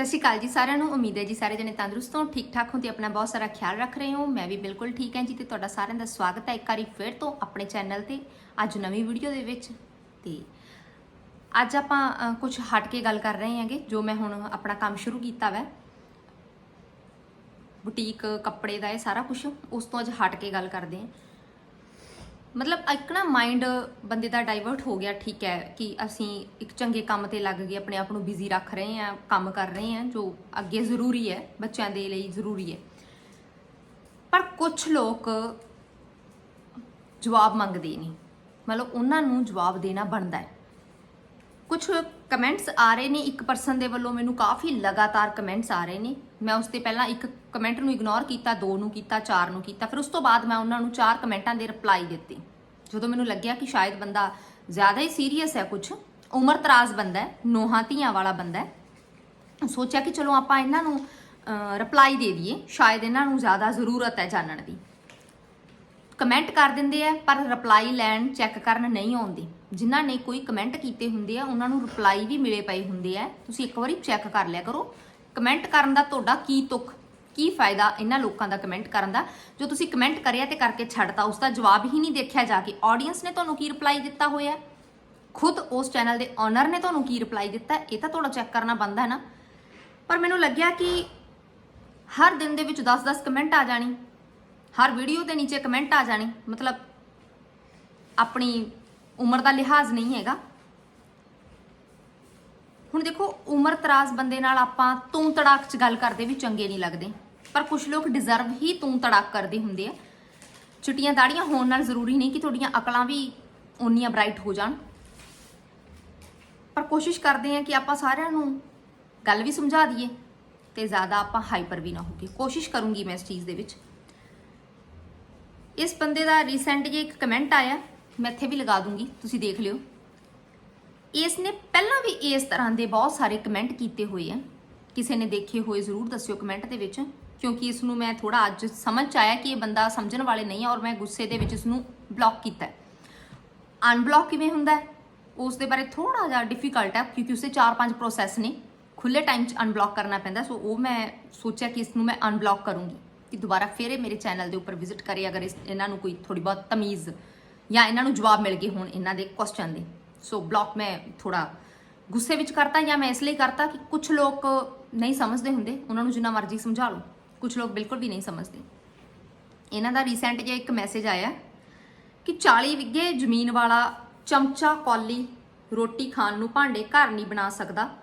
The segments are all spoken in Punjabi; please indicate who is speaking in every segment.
Speaker 1: ਸਤਿ ਸ਼੍ਰੀ ਅਕਾਲ ਜੀ ਸਾਰਿਆਂ ਨੂੰ। ਉਮੀਦ ਹੈ ਜੀ ਸਾਰੇ ਜਣੇ ਤੰਦਰੁਸਤ ਹੋ ਠੀਕ ਠਾਕ ਹੋ ਤੇ ਆਪਣਾ ਬਹੁਤ ਸਾਰਾ ਖਿਆਲ ਰੱਖ ਰਹੇ ਹੋ। ਮੈਂ ਵੀ ਬਿਲਕੁਲ ਠੀਕ ਹਾਂ ਜੀ ਤੇ ਤੁਹਾਡਾ ਸਾਰਿਆਂ ਦਾ ਸਵਾਗਤ ਹੈ ਇੱਕ ਵਾਰੀ ਫਿਰ ਤੋਂ ਆਪਣੇ ਚੈਨਲ ਤੇ ਅੱਜ ਨਵੀਂ ਵੀਡੀਓ ਦੇ ਵਿੱਚ। ਤੇ ਅੱਜ ਆਪਾਂ ਕੁਝ ਹਟ ਕੇ ਗੱਲ ਕਰ ਰਹੇ ਹਾਂਗੇ, ਜੋ ਮੈਂ ਹੁਣ ਆਪਣਾ ਕੰਮ ਸ਼ੁਰੂ ਕੀਤਾ ਵੈ। ਬੁਟੀਕ, ਕੱਪੜੇ ਦਾ ਇਹ ਸਾਰਾ ਕੁਝ ਉਸ ਤੋਂ ਅੱਜ ਹਟ ਕੇ ਗੱਲ ਕਰਦੇ ਹਾਂ। ਮਤਲਬ ਇੱਕ ਨਾ ਮਾਈਂਡ ਬੰਦੇ ਦਾ ਡਾਈਵਰਟ ਹੋ ਗਿਆ, ਠੀਕ ਹੈ, ਕਿ ਅਸੀਂ ਇੱਕ ਚੰਗੇ ਕੰਮ ਤੇ ਲੱਗ ਗਏ, ਆਪਣੇ ਆਪ ਨੂੰ ਬਿਜ਼ੀ ਰੱਖ ਰਹੇ ਹਾਂ, ਕੰਮ ਕਰ ਰਹੇ ਹਾਂ, ਜੋ ਅੱਗੇ ਜ਼ਰੂਰੀ ਹੈ, ਬੱਚਿਆਂ ਦੇ ਲਈ ਜ਼ਰੂਰੀ ਹੈ। ਪਰ ਕੁਝ ਲੋਕ ਜਵਾਬ ਮੰਗਦੇ ਨਹੀਂ। ਮਤਲਬ ਉਹਨਾਂ ਨੂੰ ਜਵਾਬ ਦੇਣਾ ਬਣਦਾ ਹੈ। ਕੁਝ ਕਮੈਂਟਸ ਆ ਰਹੇ ਨੇ, ਇੱਕ ਪਰਸਨ ਦੇ ਵੱਲੋਂ ਮੈਨੂੰ ਕਾਫੀ ਲਗਾਤਾਰ ਕਮੈਂਟਸ ਆ ਰਹੇ ਨੇ। ਮੈਂ ਉਸ ਤੇ ਪਹਿਲਾਂ ਇੱਕ ਕਮੈਂਟ ਨੂੰ ਇਗਨੋਰ ਕੀਤਾ, ਦੋ ਨੂੰ ਕੀਤਾ, ਚਾਰ ਨੂੰ ਕੀਤਾ, ਫਿਰ ਉਸ ਤੋਂ ਬਾਅਦ ਮੈਂ ਉਹਨਾਂ ਨੂੰ ਚਾਰ ਕਮੈਂਟਾਂ ਦੇ ਰਿਪਲਾਈ ਦਿੱਤੀ। ਜਦੋਂ ਮੈਨੂੰ ਲੱਗਿਆ ਕਿ ਸ਼ਾਇਦ ਬੰਦਾ ਜ਼ਿਆਦਾ ਹੀ ਸੀਰੀਅਸ ਹੈ ਕੁਝ ਉਮਰ ਤਰਾਜ਼ ਬੰਦਾ ਹੈ, ਨੋਹਾਂ ਧੀਆਂ ਵਾਲਾ ਬੰਦਾ ਹੈ, ਸੋਚਿਆ ਕਿ ਚਲੋ ਆਪਾਂ ਇਹਨਾਂ ਨੂੰ ਰਿਪਲਾਈ ਦੇ ਦਈਏ, ਸ਼ਾਇਦ ਇਹਨਾਂ ਨੂੰ ਜ਼ਿਆਦਾ ਜ਼ਰੂਰਤ ਹੈ ਜਾਣਨ ਦੀ। ਕਮੈਂਟ ਕਰ ਦਿੰਦੇ ਆ, ਪਰ ਰਿਪਲਾਈ ਲੈਣ ਚੈੱਕ ਕਰਨ ਨਹੀਂ ਆਉਂਦੇ। ਜਿਨ੍ਹਾਂ ਨੇ ਕੋਈ ਕਮੈਂਟ ਕੀਤੇ ਹੁੰਦੇ ਆ, ਉਹਨਾਂ ਨੂੰ ਰਿਪਲਾਈ ਵੀ ਮਿਲੇ ਪਏ ਹੁੰਦੇ ਆ। ਤੁਸੀਂ ਇੱਕ ਵਾਰੀ ਚੈੱਕ ਕਰ ਲਿਆ ਕਰੋ। ਕਮੈਂਟ ਕਰਨ ਦਾ ਤੁਹਾਡਾ ਕੀ ਤੁਕ, ਕੀ ਫਾਇਦਾ ਇਹਨਾਂ ਲੋਕਾਂ ਦਾ ਕਮੈਂਟ ਕਰਨ ਦਾ? ਜੋ ਤੁਸੀਂ ਕਮੈਂਟ ਕਰਿਆ ਤੇ ਕਰਕੇ ਛੱਡਤਾ ਉਸ ਦਾ ਜਵਾਬ ਹੀ ਨਹੀਂ ਦੇਖਿਆ ਜਾ ਕੇ। ਆਡੀਅנס ਨੇ ਤੁਹਾਨੂੰ ਕੀ ਰਿਪਲਾਈ ਦਿੱਤਾ ਹੋਇਆ? ਖੁਦ ਉਸ ਚੈਨਲ ਦੇ ਓਨਰ ਨੇ ਤੁਹਾਨੂੰ ਕੀ ਰਿਪਲਾਈ ਦਿੱਤਾ? ਇਹ ਤਾਂ ਤੁਹਾਡਾ ਚੈੱਕ ਕਰਨਾ ਬੰਦਾ ਹੈ ਨਾ? ਪਰ ਮੈਨੂੰ ਲੱਗਿਆ ਕਿ ਹਰ ਦਿਨ ਦੇ ਵਿੱਚ 10-10 ਕਮੈਂਟ ਆ ਜਾਣੀ। ਹਰ ਵੀਡੀਓ ਦੇ ਨੀਚੇ ਕਮੈਂਟ ਆ ਜਾਣੇ। ਮਤਲਬ ਆਪਣੀ ਉਮਰ ਦਾ ਲਿਹਾਜ਼ ਨਹੀਂ ਹੈਗਾ। ਹੁਣ ਦੇਖੋ, ਉਮਰ ਤਰਾਜ਼ ਬੰਦੇ ਨਾਲ ਆਪਾਂ ਤੂੰ ਤੜਾਕ 'ਚ ਗੱਲ ਕਰਦੇ ਵੀ ਚੰਗੇ ਨਹੀਂ ਲੱਗਦੇ। ਪਰ ਕੁਝ ਲੋਕ ਡਿਜ਼ਰਵ ਹੀ ਤੂੰ ਤੜਾਕ ਕਰਦੇ ਹੁੰਦੇ ਆ। ਚਿੱਟੀਆਂ ਦਾੜੀਆਂ ਹੋਣ ਨਾਲ ਜ਼ਰੂਰੀ ਨਹੀਂ ਕਿ ਤੁਹਾਡੀਆਂ ਅਕਲਾਂ ਵੀ ਓਨੀਆਂ ਬ੍ਰਾਈਟ ਹੋ ਜਾਣ। ਪਰ ਕੋਸ਼ਿਸ਼ ਕਰਦੇ ਆ ਕਿ ਆਪਾਂ ਸਾਰਿਆਂ ਨੂੰ ਗੱਲ ਵੀ ਸਮਝਾ ਦਈਏ ਤੇ ਜ਼ਿਆਦਾ ਆਪਾਂ ਹਾਈਪਰ ਵੀ ਨਾ ਹੋਈਏ। ਕੋਸ਼ਿਸ਼ ਕਰੂੰਗੀ ਮੈਂ ਇਸ ਚੀਜ਼ ਦੇ ਵਿੱਚ। ਇਸ ਬੰਦੇ ਦਾ ਰੀਸੈਂਟ ਜੇ ਇੱਕ ਕਮੈਂਟ ਆਇਆ, ਮੈਂ ਇੱਥੇ ਵੀ ਲਗਾ ਦੂੰਗੀ, ਤੁਸੀਂ ਦੇਖ ਲਿਓ। ਇਸ ਨੇ ਪਹਿਲਾਂ ਵੀ ਇਸ ਤਰ੍ਹਾਂ ਦੇ ਬਹੁਤ ਸਾਰੇ ਕਮੈਂਟ ਕੀਤੇ ਹੋਏ ਆ। ਕਿਸੇ ਨੇ ਦੇਖੇ ਹੋਏ ਜ਼ਰੂਰ ਦੱਸਿਓ ਕਮੈਂਟ ਦੇ ਵਿੱਚ, ਕਿਉਂਕਿ ਇਸ ਨੂੰ ਮੈਂ ਥੋੜਾ ਅੱਜ ਸਮਝ ਚ ਆਇਆ ਕਿ ਇਹ ਬੰਦਾ ਸਮਝਣ ਵਾਲੇ ਨਹੀਂ ਆ ਔਰ ਮੈਂ ਗੁੱਸੇ ਦੇ ਵਿੱਚ ਇਸ ਨੂੰ ਬਲੌਕ ਕੀਤਾ ਹੈ। ਅਨਬਲੌਕ ਕਿਵੇਂ ਹੁੰਦਾ ਹੈ? ਉਸ ਦੇ ਬਾਰੇ ਥੋੜਾ ਜਿਹਾ ਡਿਫਿਕਲਟ ਹੈ, ਕਿਉਂਕਿ ਉਸੇ 4-5 ਪ੍ਰੋਸੈਸ ਨੇ। ਖੁੱਲੇ ਟਾਈਮ 'ਚ ਅਨਬਲੌਕ ਕਰਨਾ ਪੈਂਦਾ, ਸੋ ਉਹ ਮੈਂ ਸੋਚਿਆ ਕਿ ਇਸ ਨੂੰ ਮੈਂ ਅਨਬਲੌਕ ਕਰੂੰਗੀ ਕਿ ਦੁਬਾਰਾ ਫੇਰ ਇਹ ਮੇਰੇ ਚੈਨਲ ਦੇ ਉੱਪਰ ਵਿਜ਼ਿਟ ਕਰੇ, ਅਗਰ ਇਸ- ਇਹਨਾਂ ਨੂੰ ਕੋਈ ਥੋੜੀ ਬਹੁਤ ਤਮੀਜ਼ ਜਾਂ ਇਹਨਾਂ ਨੂੰ ਜਵਾਬ ਮਿਲ ਗਏ ਹੋਣ ਇਹਨਾਂ ਦੇ ਕੁਐਸਚਨ ਦੇ। ਸੋ ਬਲੌਕ ਮੈਂ ਥੋੜਾ ਗੁੱਸੇ ਵਿੱਚ ਕਰਤਾ ਜਾਂ ਮੈਂ ਇਸ ਲਈ ਕਰਤਾ ਕਿ ਕੁਝ ਲੋਕ ਨਹੀਂ ਸਮਝਦੇ ਹੁੰਦੇ। ਉਹਨਾਂ ਨੂੰ ਜਿੰਨਾ ਮਰਜ਼ੀ ਸਮਝਾ ਲਓ। ਕੁਝ ਲੋਕ ਬਿਲਕੁਲ ਵੀ ਨਹੀਂ ਸਮਝਦੇ। ਇਹਨਾਂ ਦਾ ਰੀਸੈਂਟ ਜਿਹਾ ਇੱਕ ਮੈਸੇਜ ਆਇਆ ਕਿ 40 ਵਿਗੇ ਜ਼ਮੀਨ ਵਾਲਾ ਚਮਚਾ ਕੌਲੀ ਰੋਟੀ ਖਾਣ ਨੂੰ ਭਾਂਡੇ ਘਰ ਨਹੀਂ ਬਣਾ ਸਕਦਾ।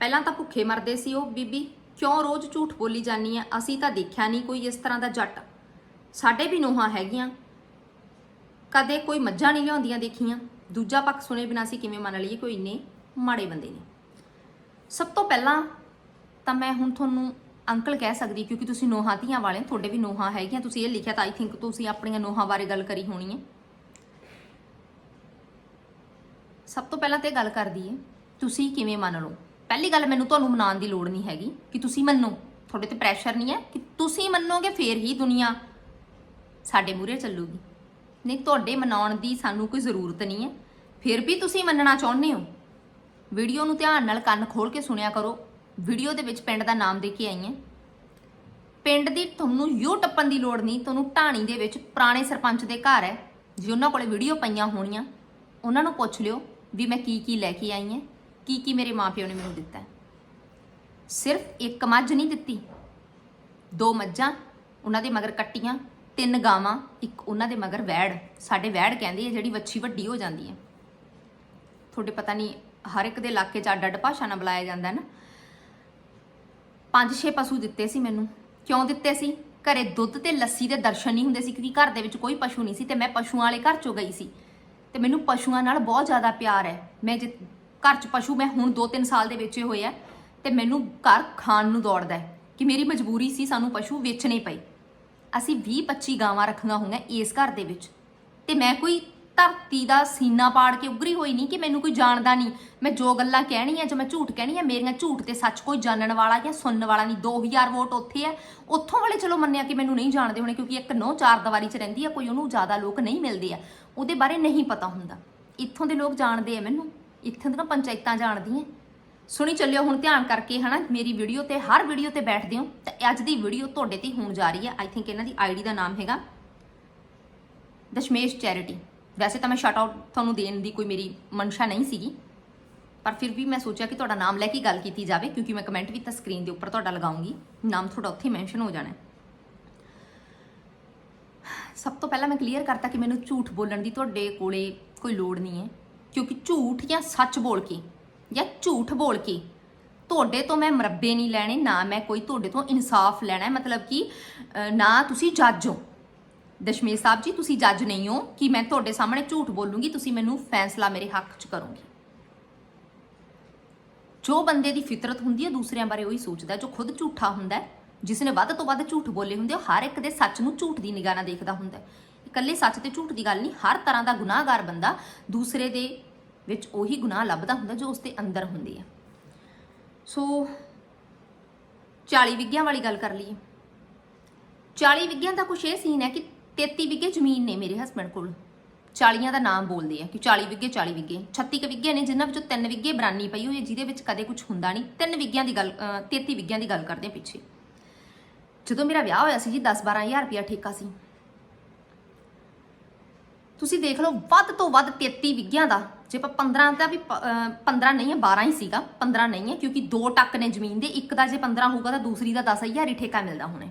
Speaker 1: ਪਹਿਲਾਂ ਤਾਂ ਭੁੱਖੇ ਮਰਦੇ ਸੀ ਉਹ। ਬੀਬੀ, ਕਿਉਂ ਰੋਜ਼ ਝੂਠ ਬੋਲੀ ਜਾਨੀ ਆ? ਅਸੀਂ ਤਾਂ ਦੇਖਿਆ ਨਹੀਂ ਕੋਈ ਇਸ ਤਰ੍ਹਾਂ ਦਾ ਜੱਟ। ਸਾਡੇ ਵੀ ਨੋਹਾਂ ਹੈਗੀਆਂ। ਕਦੇ ਕੋਈ ਮੱਝਾਂ ਨਹੀਂ ਲਿਆਉਂਦੀਆਂ ਦੇਖੀਆਂ। ਦੂਜਾ ਪੱਖ ਸੁਣੇ ਬਿਨਾਂ ਅਸੀਂ ਕਿਵੇਂ ਮੰਨ ਲਈਏ ਕੋਈ ਇੰਨੇ ਮਾੜੇ ਬੰਦੇ ਨੇ। ਸਭ ਤੋਂ ਪਹਿਲਾਂ ਤਾਂ ਮੈਂ ਹੁਣ ਤੁਹਾਨੂੰ ਅੰਕਲ ਕਹਿ ਸਕਦੀ ਕਿਉਂਕਿ ਤੁਸੀਂ ਨੋਹਾਂ ਧੀਆਂ ਵਾਲੇ ਤੁਹਾਡੇ ਵੀ ਨੋਹਾਂ ਹੈਗੀਆਂ। ਤੁਸੀਂ ਇਹ ਲਿਖਿਆ ਤਾਂ ਆਈ ਥਿੰਕ ਤੁਸੀਂ ਆਪਣੀਆਂ ਨੋਹਾਂ ਬਾਰੇ ਗੱਲ ਕਰੀ ਹੋਣੀ ਹੈ। ਸਭ ਤੋਂ ਪਹਿਲਾਂ ਤੇ ਇਹ ਗੱਲ ਕਰਦੀ ਹੈ, ਤੁਸੀਂ ਕਿਵੇਂ ਮੰਨ ਲਓ? ਪਹਿਲੀ ਗੱਲ ਮੈਨੂੰ ਤੁਹਾਨੂੰ ਮਨਾਉਣ ਦੀ ਲੋੜ ਨਹੀਂ ਹੈਗੀ ਕਿ ਤੁਸੀਂ ਮੰਨੋ। ਤੁਹਾਡੇ ਤੇ ਪ੍ਰੈਸ਼ਰ ਨਹੀਂ ਹੈ ਕਿ ਤੁਸੀਂ ਮੰਨੋਗੇ, ਫੇਰ ਹੀ ਦੁਨੀਆ ਸਾਡੇ ਮੂਹਰੇ ਚੱਲੂਗੀ। ਨਹੀਂ, ਤੁਹਾਡੇ ਮਨਾਉਣ ਦੀ ਸਾਨੂੰ ਕੋਈ ਜ਼ਰੂਰਤ ਨਹੀਂ ਹੈ। ਫਿਰ ਵੀ ਤੁਸੀਂ ਮੰਨਣਾ ਚਾਹੁੰਦੇ ਹੋ? ਵੀਡੀਓ ਨੂੰ ਧਿਆਨ ਨਾਲ ਕੰਨ ਖੋਲ ਕੇ ਸੁਣਿਆ ਕਰੋ। ਵੀਡੀਓ ਦੇ ਵਿੱਚ ਪਿੰਡ ਦਾ ਨਾਮ ਦੇ ਕੇ ਆਈ ਹਾਂ। ਪਿੰਡ ਦੀ ਤੁਹਾਨੂੰ ਯੂ ਟੱਪਣ ਦੀ ਲੋੜ ਨਹੀਂ, ਤੁਹਾਨੂੰ ਢਾਣੀ ਦੇ ਵਿੱਚ ਪੁਰਾਣੇ ਸਰਪੰਚ ਦੇ ਘਰ ਹੈ। ਜੇ ਉਹਨਾਂ ਕੋਲੇ ਵੀਡੀਓ ਪਈਆਂ ਹੋਣੀਆਂ, ਉਹਨਾਂ ਨੂੰ ਪੁੱਛ ਲਿਓ ਵੀ ਮੈਂ ਕੀ ਕੀ ਲੈ ਕੇ ਆਈ ਹਾਂ, ਕੀ ਕੀ ਮੇਰੇ ਮਾਪਿਓ ਨੇ ਮੈਨੂੰ ਦਿੱਤਾ ਸਿਰਫ ਇੱਕ ਮੱਝ ਨਹੀਂ ਦਿੱਤੀ। ਦੋ ਮੱਝਾਂ, ਉਹਨਾਂ ਦੇ ਮਗਰ ਕੱਟੀਆਂ ਤਿੰਨ ਗਾਵਾਂ, ਇੱਕ ਉਹਨਾਂ ਦੇ ਮਗਰ ਵੈੜ। ਸਾਡੇ ਵੈੜ ਕਹਿੰਦੇ ਆ, ਜਿਹੜੀ ਵੱਛੀ ਵੱਡੀ ਹੋ ਜਾਂਦੀ ਹੈ। ਤੁਹਾਡੇ ਪਤਾ ਨਹੀਂ, ਹਰ ਇੱਕ ਦੇ ਇਲਾਕੇ 'ਚ ਅੱਡ ਅੱਡ ਭਾਸ਼ਾ ਨਾਲ ਬੁਲਾਇਆ ਜਾਂਦਾ ਨਾ। ਪੰਜ ਛੇ ਪਸ਼ੂ ਦਿੱਤੇ ਸੀ ਮੈਨੂੰ। ਕਿਉਂ ਦਿੱਤੇ ਸੀ? ਘਰੇ ਦੁੱਧ ਤੇ ਲੱਸੀ ਦੇ ਦਰਸ਼ਨ ਨਹੀਂ ਹੁੰਦੇ ਸੀ, ਕਿਉਂਕਿ ਘਰ ਦੇ ਵਿੱਚ ਕੋਈ ਪਸ਼ੂ ਨਹੀਂ ਸੀ ਤੇ ਮੈਂ ਪਸ਼ੂਆਂ ਵਾਲੇ ਘਰ ਚੋਂ ਗਈ ਸੀ। ਤੇ ਮੈਨੂੰ ਪਸ਼ੂਆਂ ਨਾਲ ਬਹੁਤ ਜ਼ਿਆਦਾ ਪਿਆਰ ਹੈ। ਮੈਂ ਜੇ ਘਰ 'ਚ ਪਸ਼ੂ ਮੈਂ ਹੁਣ 2-3 ਸਾਲ ਦੇ ਵੇਚੇ ਹੋਏ ਆ ਤੇ ਮੈਨੂੰ ਘਰ ਖਾਣ ਨੂੰ ਦੌੜਦਾ ਹੈ ਕਿ ਮੇਰੀ ਮਜਬੂਰੀ ਸੀ ਸਾਨੂੰ ਪਸ਼ੂ ਵੇਚਣੇ ਪਏ। ਅਸੀਂ 20-25 ਗਾਵਾਂ ਰੱਖੀਆਂ ਹੋਈਆਂ ਇਸ ਘਰ ਦੇ ਵਿੱਚ। ਤੇ ਮੈਂ ਕੋਈ ਧਰਤੀ ਦਾ ਸੀਨਾ ਪਾੜ ਕੇ ਉਗਰੀ ਹੋਈ ਨਹੀਂ ਕਿ ਮੈਨੂੰ ਕੋਈ ਜਾਣਦਾ ਨਹੀਂ। ਮੈਂ ਜੋ ਗੱਲਾਂ ਕਹਿਣੀਆਂ ਜੋ ਮੈਂ ਝੂਠ ਕਹਿਣੀ ਆ ਮੇਰੀਆਂ ਝੂਠ ਤੇ ਸੱਚ ਕੋਈ ਜਾਣਨ ਵਾਲਾ ਜਾਂ ਸੁਣਨ ਵਾਲਾ ਨਹੀਂ। 2000 ਵੋਟ ਉੱਥੇ ਹੈ। ਉੱਥੋਂ ਵਾਲੇ ਚਲੋ ਮੰਨਿਆ ਕਿ ਮੈਨੂੰ ਨਹੀਂ ਜਾਣਦੇ ਹੋਣੇ ਕਿਉਂਕਿ ਇੱਕ ਨੌ ਚਾਰ ਦੀਵਾਰੀ 'ਚ ਰਹਿੰਦੀ ਆ, ਕੋਈ ਉਹਨੂੰ ਜ਼ਿਆਦਾ ਲੋਕ ਨਹੀਂ ਮਿਲਦੇ ਆ। ਉਹਦੇ ਬਾਰੇ ਨਹੀਂ ਪਤਾ ਹੁੰਦਾ। ਇੱਥੋਂ ਦੇ ਲੋਕ ਜਾਣਦੇ ਆ ਮੈਨੂੰ। ਇੱਥੋਂ ਦੀਆਂ ਪੰਚਾਇਤਾਂ ਜਾਣਦੀਆਂ। ਸੁਣੀ ਚੱਲਿਓ ਹੁਣ ਧਿਆਨ ਕਰਕੇ, ਹਨਾ? ਮੇਰੀ ਵੀਡੀਓ ਤੇ, ਹਰ ਵੀਡੀਓ ਤੇ ਬੈਠਦੇ ਹੋ, ਤੇ ਅੱਜ ਦੀ ਵੀਡੀਓ ਤੁਹਾਡੇ ਤੇ ਹੋਣ ਜਾ ਰਹੀ ਹੈ। ਆਈ ਥਿੰਕ ਇਹਨਾਂ ਦੀ ਆਈਡੀ ਦਾ ਨਾਮ ਹੈਗਾ ਦਸ਼ਮੇਸ਼ ਚੈਰਿਟੀ। ਵੈਸੇ ਤਾਂ ਮੈਂ ਸ਼ਟ ਆਊਟ ਤੁਹਾਨੂੰ ਦੇਣ ਦੀ ਕੋਈ ਮੇਰੀ ਮਨਸ਼ਾ ਨਹੀਂ ਸੀਗੀ, ਪਰ ਫਿਰ ਵੀ ਮੈਂ ਸੋਚਿਆ ਕਿ ਤੁਹਾਡਾ ਨਾਮ ਲੈ ਕੇ ਗੱਲ ਕੀਤੀ ਜਾਵੇ, ਕਿਉਂਕਿ ਮੈਂ ਕਮੈਂਟ ਵੀ ਤਾਂ ਸਕਰੀਨ ਦੇ ਉੱਪਰ ਤੁਹਾਡਾ ਲਗਾਉਂਗੀ। ਨਾਮ ਤੁਹਾਡਾ ਉੱਥੇ ਮੈਂਸ਼ਨ ਹੋ ਜਾਣਾ ਸਭ ਤੋਂ ਪਹਿਲਾਂ ਮੈਂ ਕਲੀਅਰ ਕਰਤਾ ਕਿ ਮੈਨੂੰ ਝੂਠ ਬੋਲਣ ਦੀ ਤੁਹਾਡੇ ਕੋਲੇ ਕੋਈ ਲੋੜ ਨਹੀਂ ਹੈ, ਕਿਉਂਕਿ ਝੂਠ ਜਾਂ ਸੱਚ ਬੋਲ ਕੇ ਜਾਂ ਝੂਠ ਬੋਲ ਕੇ। ਤੁਹਾਡੇ ਤੋਂ ਮੈਂ ਮਰੱਬੇ ਨਹੀਂ ਲੈਣੇ ਨਾ ਮੈਂ ਕੋਈ ਤੁਹਾਡੇ ਤੋਂ ਇਨਸਾਫ ਲੈਣਾ ਮਤਲਬ ਕਿ ਨਾ ਤੁਸੀਂ ਜੱਜ ਹੋ। ਦਸ਼ਮੇਸ਼ ਸਾਹਿਬ ਜੀ ਤੁਸੀਂ ਜੱਜ ਨਹੀਂ ਹੋ। ਕਿ ਮੈਂ ਤੁਹਾਡੇ ਸਾਹਮਣੇ ਝੂਠ ਬੋਲੂੰਗੀ? ਤੁਸੀਂ ਮੈਨੂੰ ਫੈਸਲਾ ਮੇਰੇ ਹੱਕ 'ਚ ਕਰੋਗੇ। ਜੋ ਬੰਦੇ ਦੀ ਫਿਤਰਤ ਹੁੰਦੀ ਹੈ ਦੂਸਰਿਆਂ ਬਾਰੇ ਉਹੀ ਸੋਚਦਾ ਜੋ ਖੁਦ ਝੂਠਾ ਹੁੰਦਾ ਹੈ, ਜਿਸ ਨੇ ਵੱਧ ਤੋਂ ਵੱਧ ਝੂਠ ਬੋਲੇ ਹੁੰਦੇ ਉਹ ਹਰ ਇੱਕ ਦੇ ਸੱਚ ਨੂੰ ਝੂਠ ਦੀ ਨਿਗਾਹ ਨਾਲ ਦੇਖਦਾ ਹੁੰਦਾ ਇਕੱਲੇ ਸੱਚ ਤੇ ਝੂਠ ਦੀ ਗੱਲ ਨਹੀਂ ਹਰ ਤਰ੍ਹਾਂ ਦਾ ਗੁਨਾਹਗਾਰ ਬੰਦਾ ਦੂਸਰੇ ਦੇ ਵਿੱਚ ਉਹੀ ਗੁਨਾਹ ਲੱਭਦਾ ਹੁੰਦਾ ਜੋ ਉਸ ਦੇ ਅੰਦਰ ਹੁੰਦੀ ਹੈ। ਸੋ 40 ਵਿਗਿਆਂ ਵਾਲੀ ਗੱਲ ਕਰ ਲਈਏ। 40 ਵਿਗਿਆਂ ਦਾ ਕੁਛ ਇਹ ਸੀਨ ਹੈ ਕਿ 33 ਵਿਗੇ ਜ਼ਮੀਨ ਨੇ ਮੇਰੇ ਹਸਬੰਡ ਕੋਲ। 40ਾਂ ਦਾ ਨਾਮ ਬੋਲਦੇ ਆ ਕਿ 40 ਵਿਗੇ 40 ਵਿਗੇ। 36 ਕੁ ਵਿਗੇ ਨੇ, ਜਿਨ੍ਹਾਂ ਵਿੱਚੋਂ 3 ਵਿਗੇ ਬਰਾਨੀ ਪਈ ਹੋਈ ਹੈ, ਜਿਹਦੇ ਵਿੱਚ ਕਦੇ ਕੁਝ ਹੁੰਦਾ ਨਹੀਂ। 3 ਵਿਗਿਆਂ ਦੀ ਗੱਲ, ਅਹ 33 ਵਿਗਿਆਂ ਦੀ ਗੱਲ ਕਰਦੇ ਪਿੱਛੇ। ਜਦੋਂ ਮੇਰਾ ਵਿਆਹ ਹੋਇਆ ਸੀ ਜੀ 10 12000 ਰੁਪਇਆ ਠੇਕਾ ਸੀ। ਤੁਸੀਂ ਦੇਖ ਲਓ, ਵੱਧ ਤੋਂ ਵੱਧ 33 ਵਿਗਿਆਂ ਦਾ ਜੇ ਆਪਾਂ 15 ਦਾ ਵੀ ਪ- ਅਹ 15 ਨਹੀਂ ਹੈ 12 ਹੀ ਸੀਗਾ 15 ਨਹੀਂ ਹੈ, ਕਿਉਂਕਿ ਦੋ ਟੱਕ ਨੇ ਜ਼ਮੀਨ ਦੇ, ਇੱਕ ਦਾ ਜੇ 15 ਹੋਊਗਾ ਤਾਂ ਦੂਸਰੀ ਦਾ 10000 ਹੀ ਠੇਕਾ ਮਿਲਦਾ ਹੁਣੇ।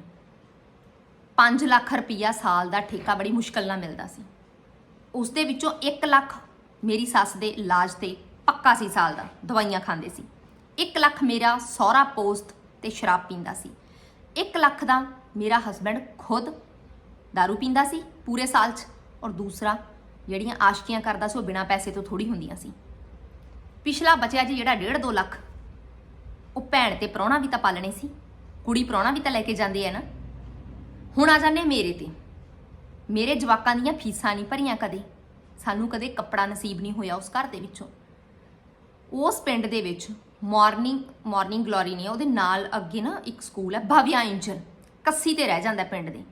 Speaker 1: 5 ਲੱਖ ਰੁਪਈਆ ਸਾਲ ਦਾ ਠੇਕਾ ਬੜੀ ਮੁਸ਼ਕਲ ਨਾਲ ਮਿਲਦਾ ਸੀ। ਉਸ ਦੇ ਵਿੱਚੋਂ 1 ਲੱਖ ਮੇਰੀ ਸੱਸ ਦੇ ਇਲਾਜ ਤੇ ਪੱਕਾ ਸੀ ਸਾਲ ਦਾ, ਦਵਾਈਆਂ ਖਾਂਦੇ ਸੀ। 1 ਲੱਖ ਮੇਰਾ ਸਹੁਰਾ ਪੋਸਤ ਤੇ ਸ਼ਰਾਬ ਪੀਂਦਾ ਸੀ। 1 ਲੱਖ ਦਾ ਮੇਰਾ ਹਸਬੰਡ ਖੁਦ दारू ਪੀਂਦਾ ਸੀ ਪੂਰੇ ਸਾਲ 'ਚ ਔਰ ਦੂਸਰਾ ਜਿਹੜੀਆਂ ਆਸ਼ਕੀਆਂ ਕਰਦਾ ਸੀ ਉਹ ਬਿਨਾਂ ਪੈਸੇ ਤੋਂ ਥੋੜੀ ਹੁੰਦੀਆਂ ਸੀ। ਪਿਛਲਾ ਬਚਿਆ ਜੀ ਜਿਹੜਾ 1.5 2 ਲੱਖ, ਉਹ ਭੈਣ ਤੇ ਪ੍ਰਾਹੁਣਾ ਵੀ ਤਾਂ ਪਾਲਣੇ ਸੀ। ਕੁੜੀ ਪ੍ਰਾਹੁਣਾ ਵੀ ਤਾਂ ਲੈ ਕੇ ਜਾਂਦੇ ਆ ਨਾ। ਹੁਣ ਆ ਜਾਂਦੇ ਮੇਰੇ ਤੇ। ਮੇਰੇ ਜਵਾਕਾਂ ਦੀਆਂ ਫੀਸਾਂ ਨਹੀਂ ਭਰੀਆਂ ਕਦੇ। ਸਾਨੂੰ ਕਦੇ ਕੱਪੜਾ ਨਸੀਬ ਨਹੀਂ ਹੋਇਆ ਉਸ ਘਰ ਦੇ ਵਿੱਚੋਂ। ਉਸ ਪਿੰਡ ਦੇ ਵਿੱਚ ਮਾਰਨਿੰਗ ਮਾਰਨਿੰਗ ਗਲੋਰੀ ਨੇ ਉਹਦੇ ਨਾਲ ਅੱਗੇ ਨਾ ਇੱਕ ਸਕੂਲ ਹੈ ਭਵਿਆ ਇੰਜਨ ਕੱਸੀ ਤੇ ਰਹਿ ਜਾਂਦਾ ਪਿੰਡ ਦੇ।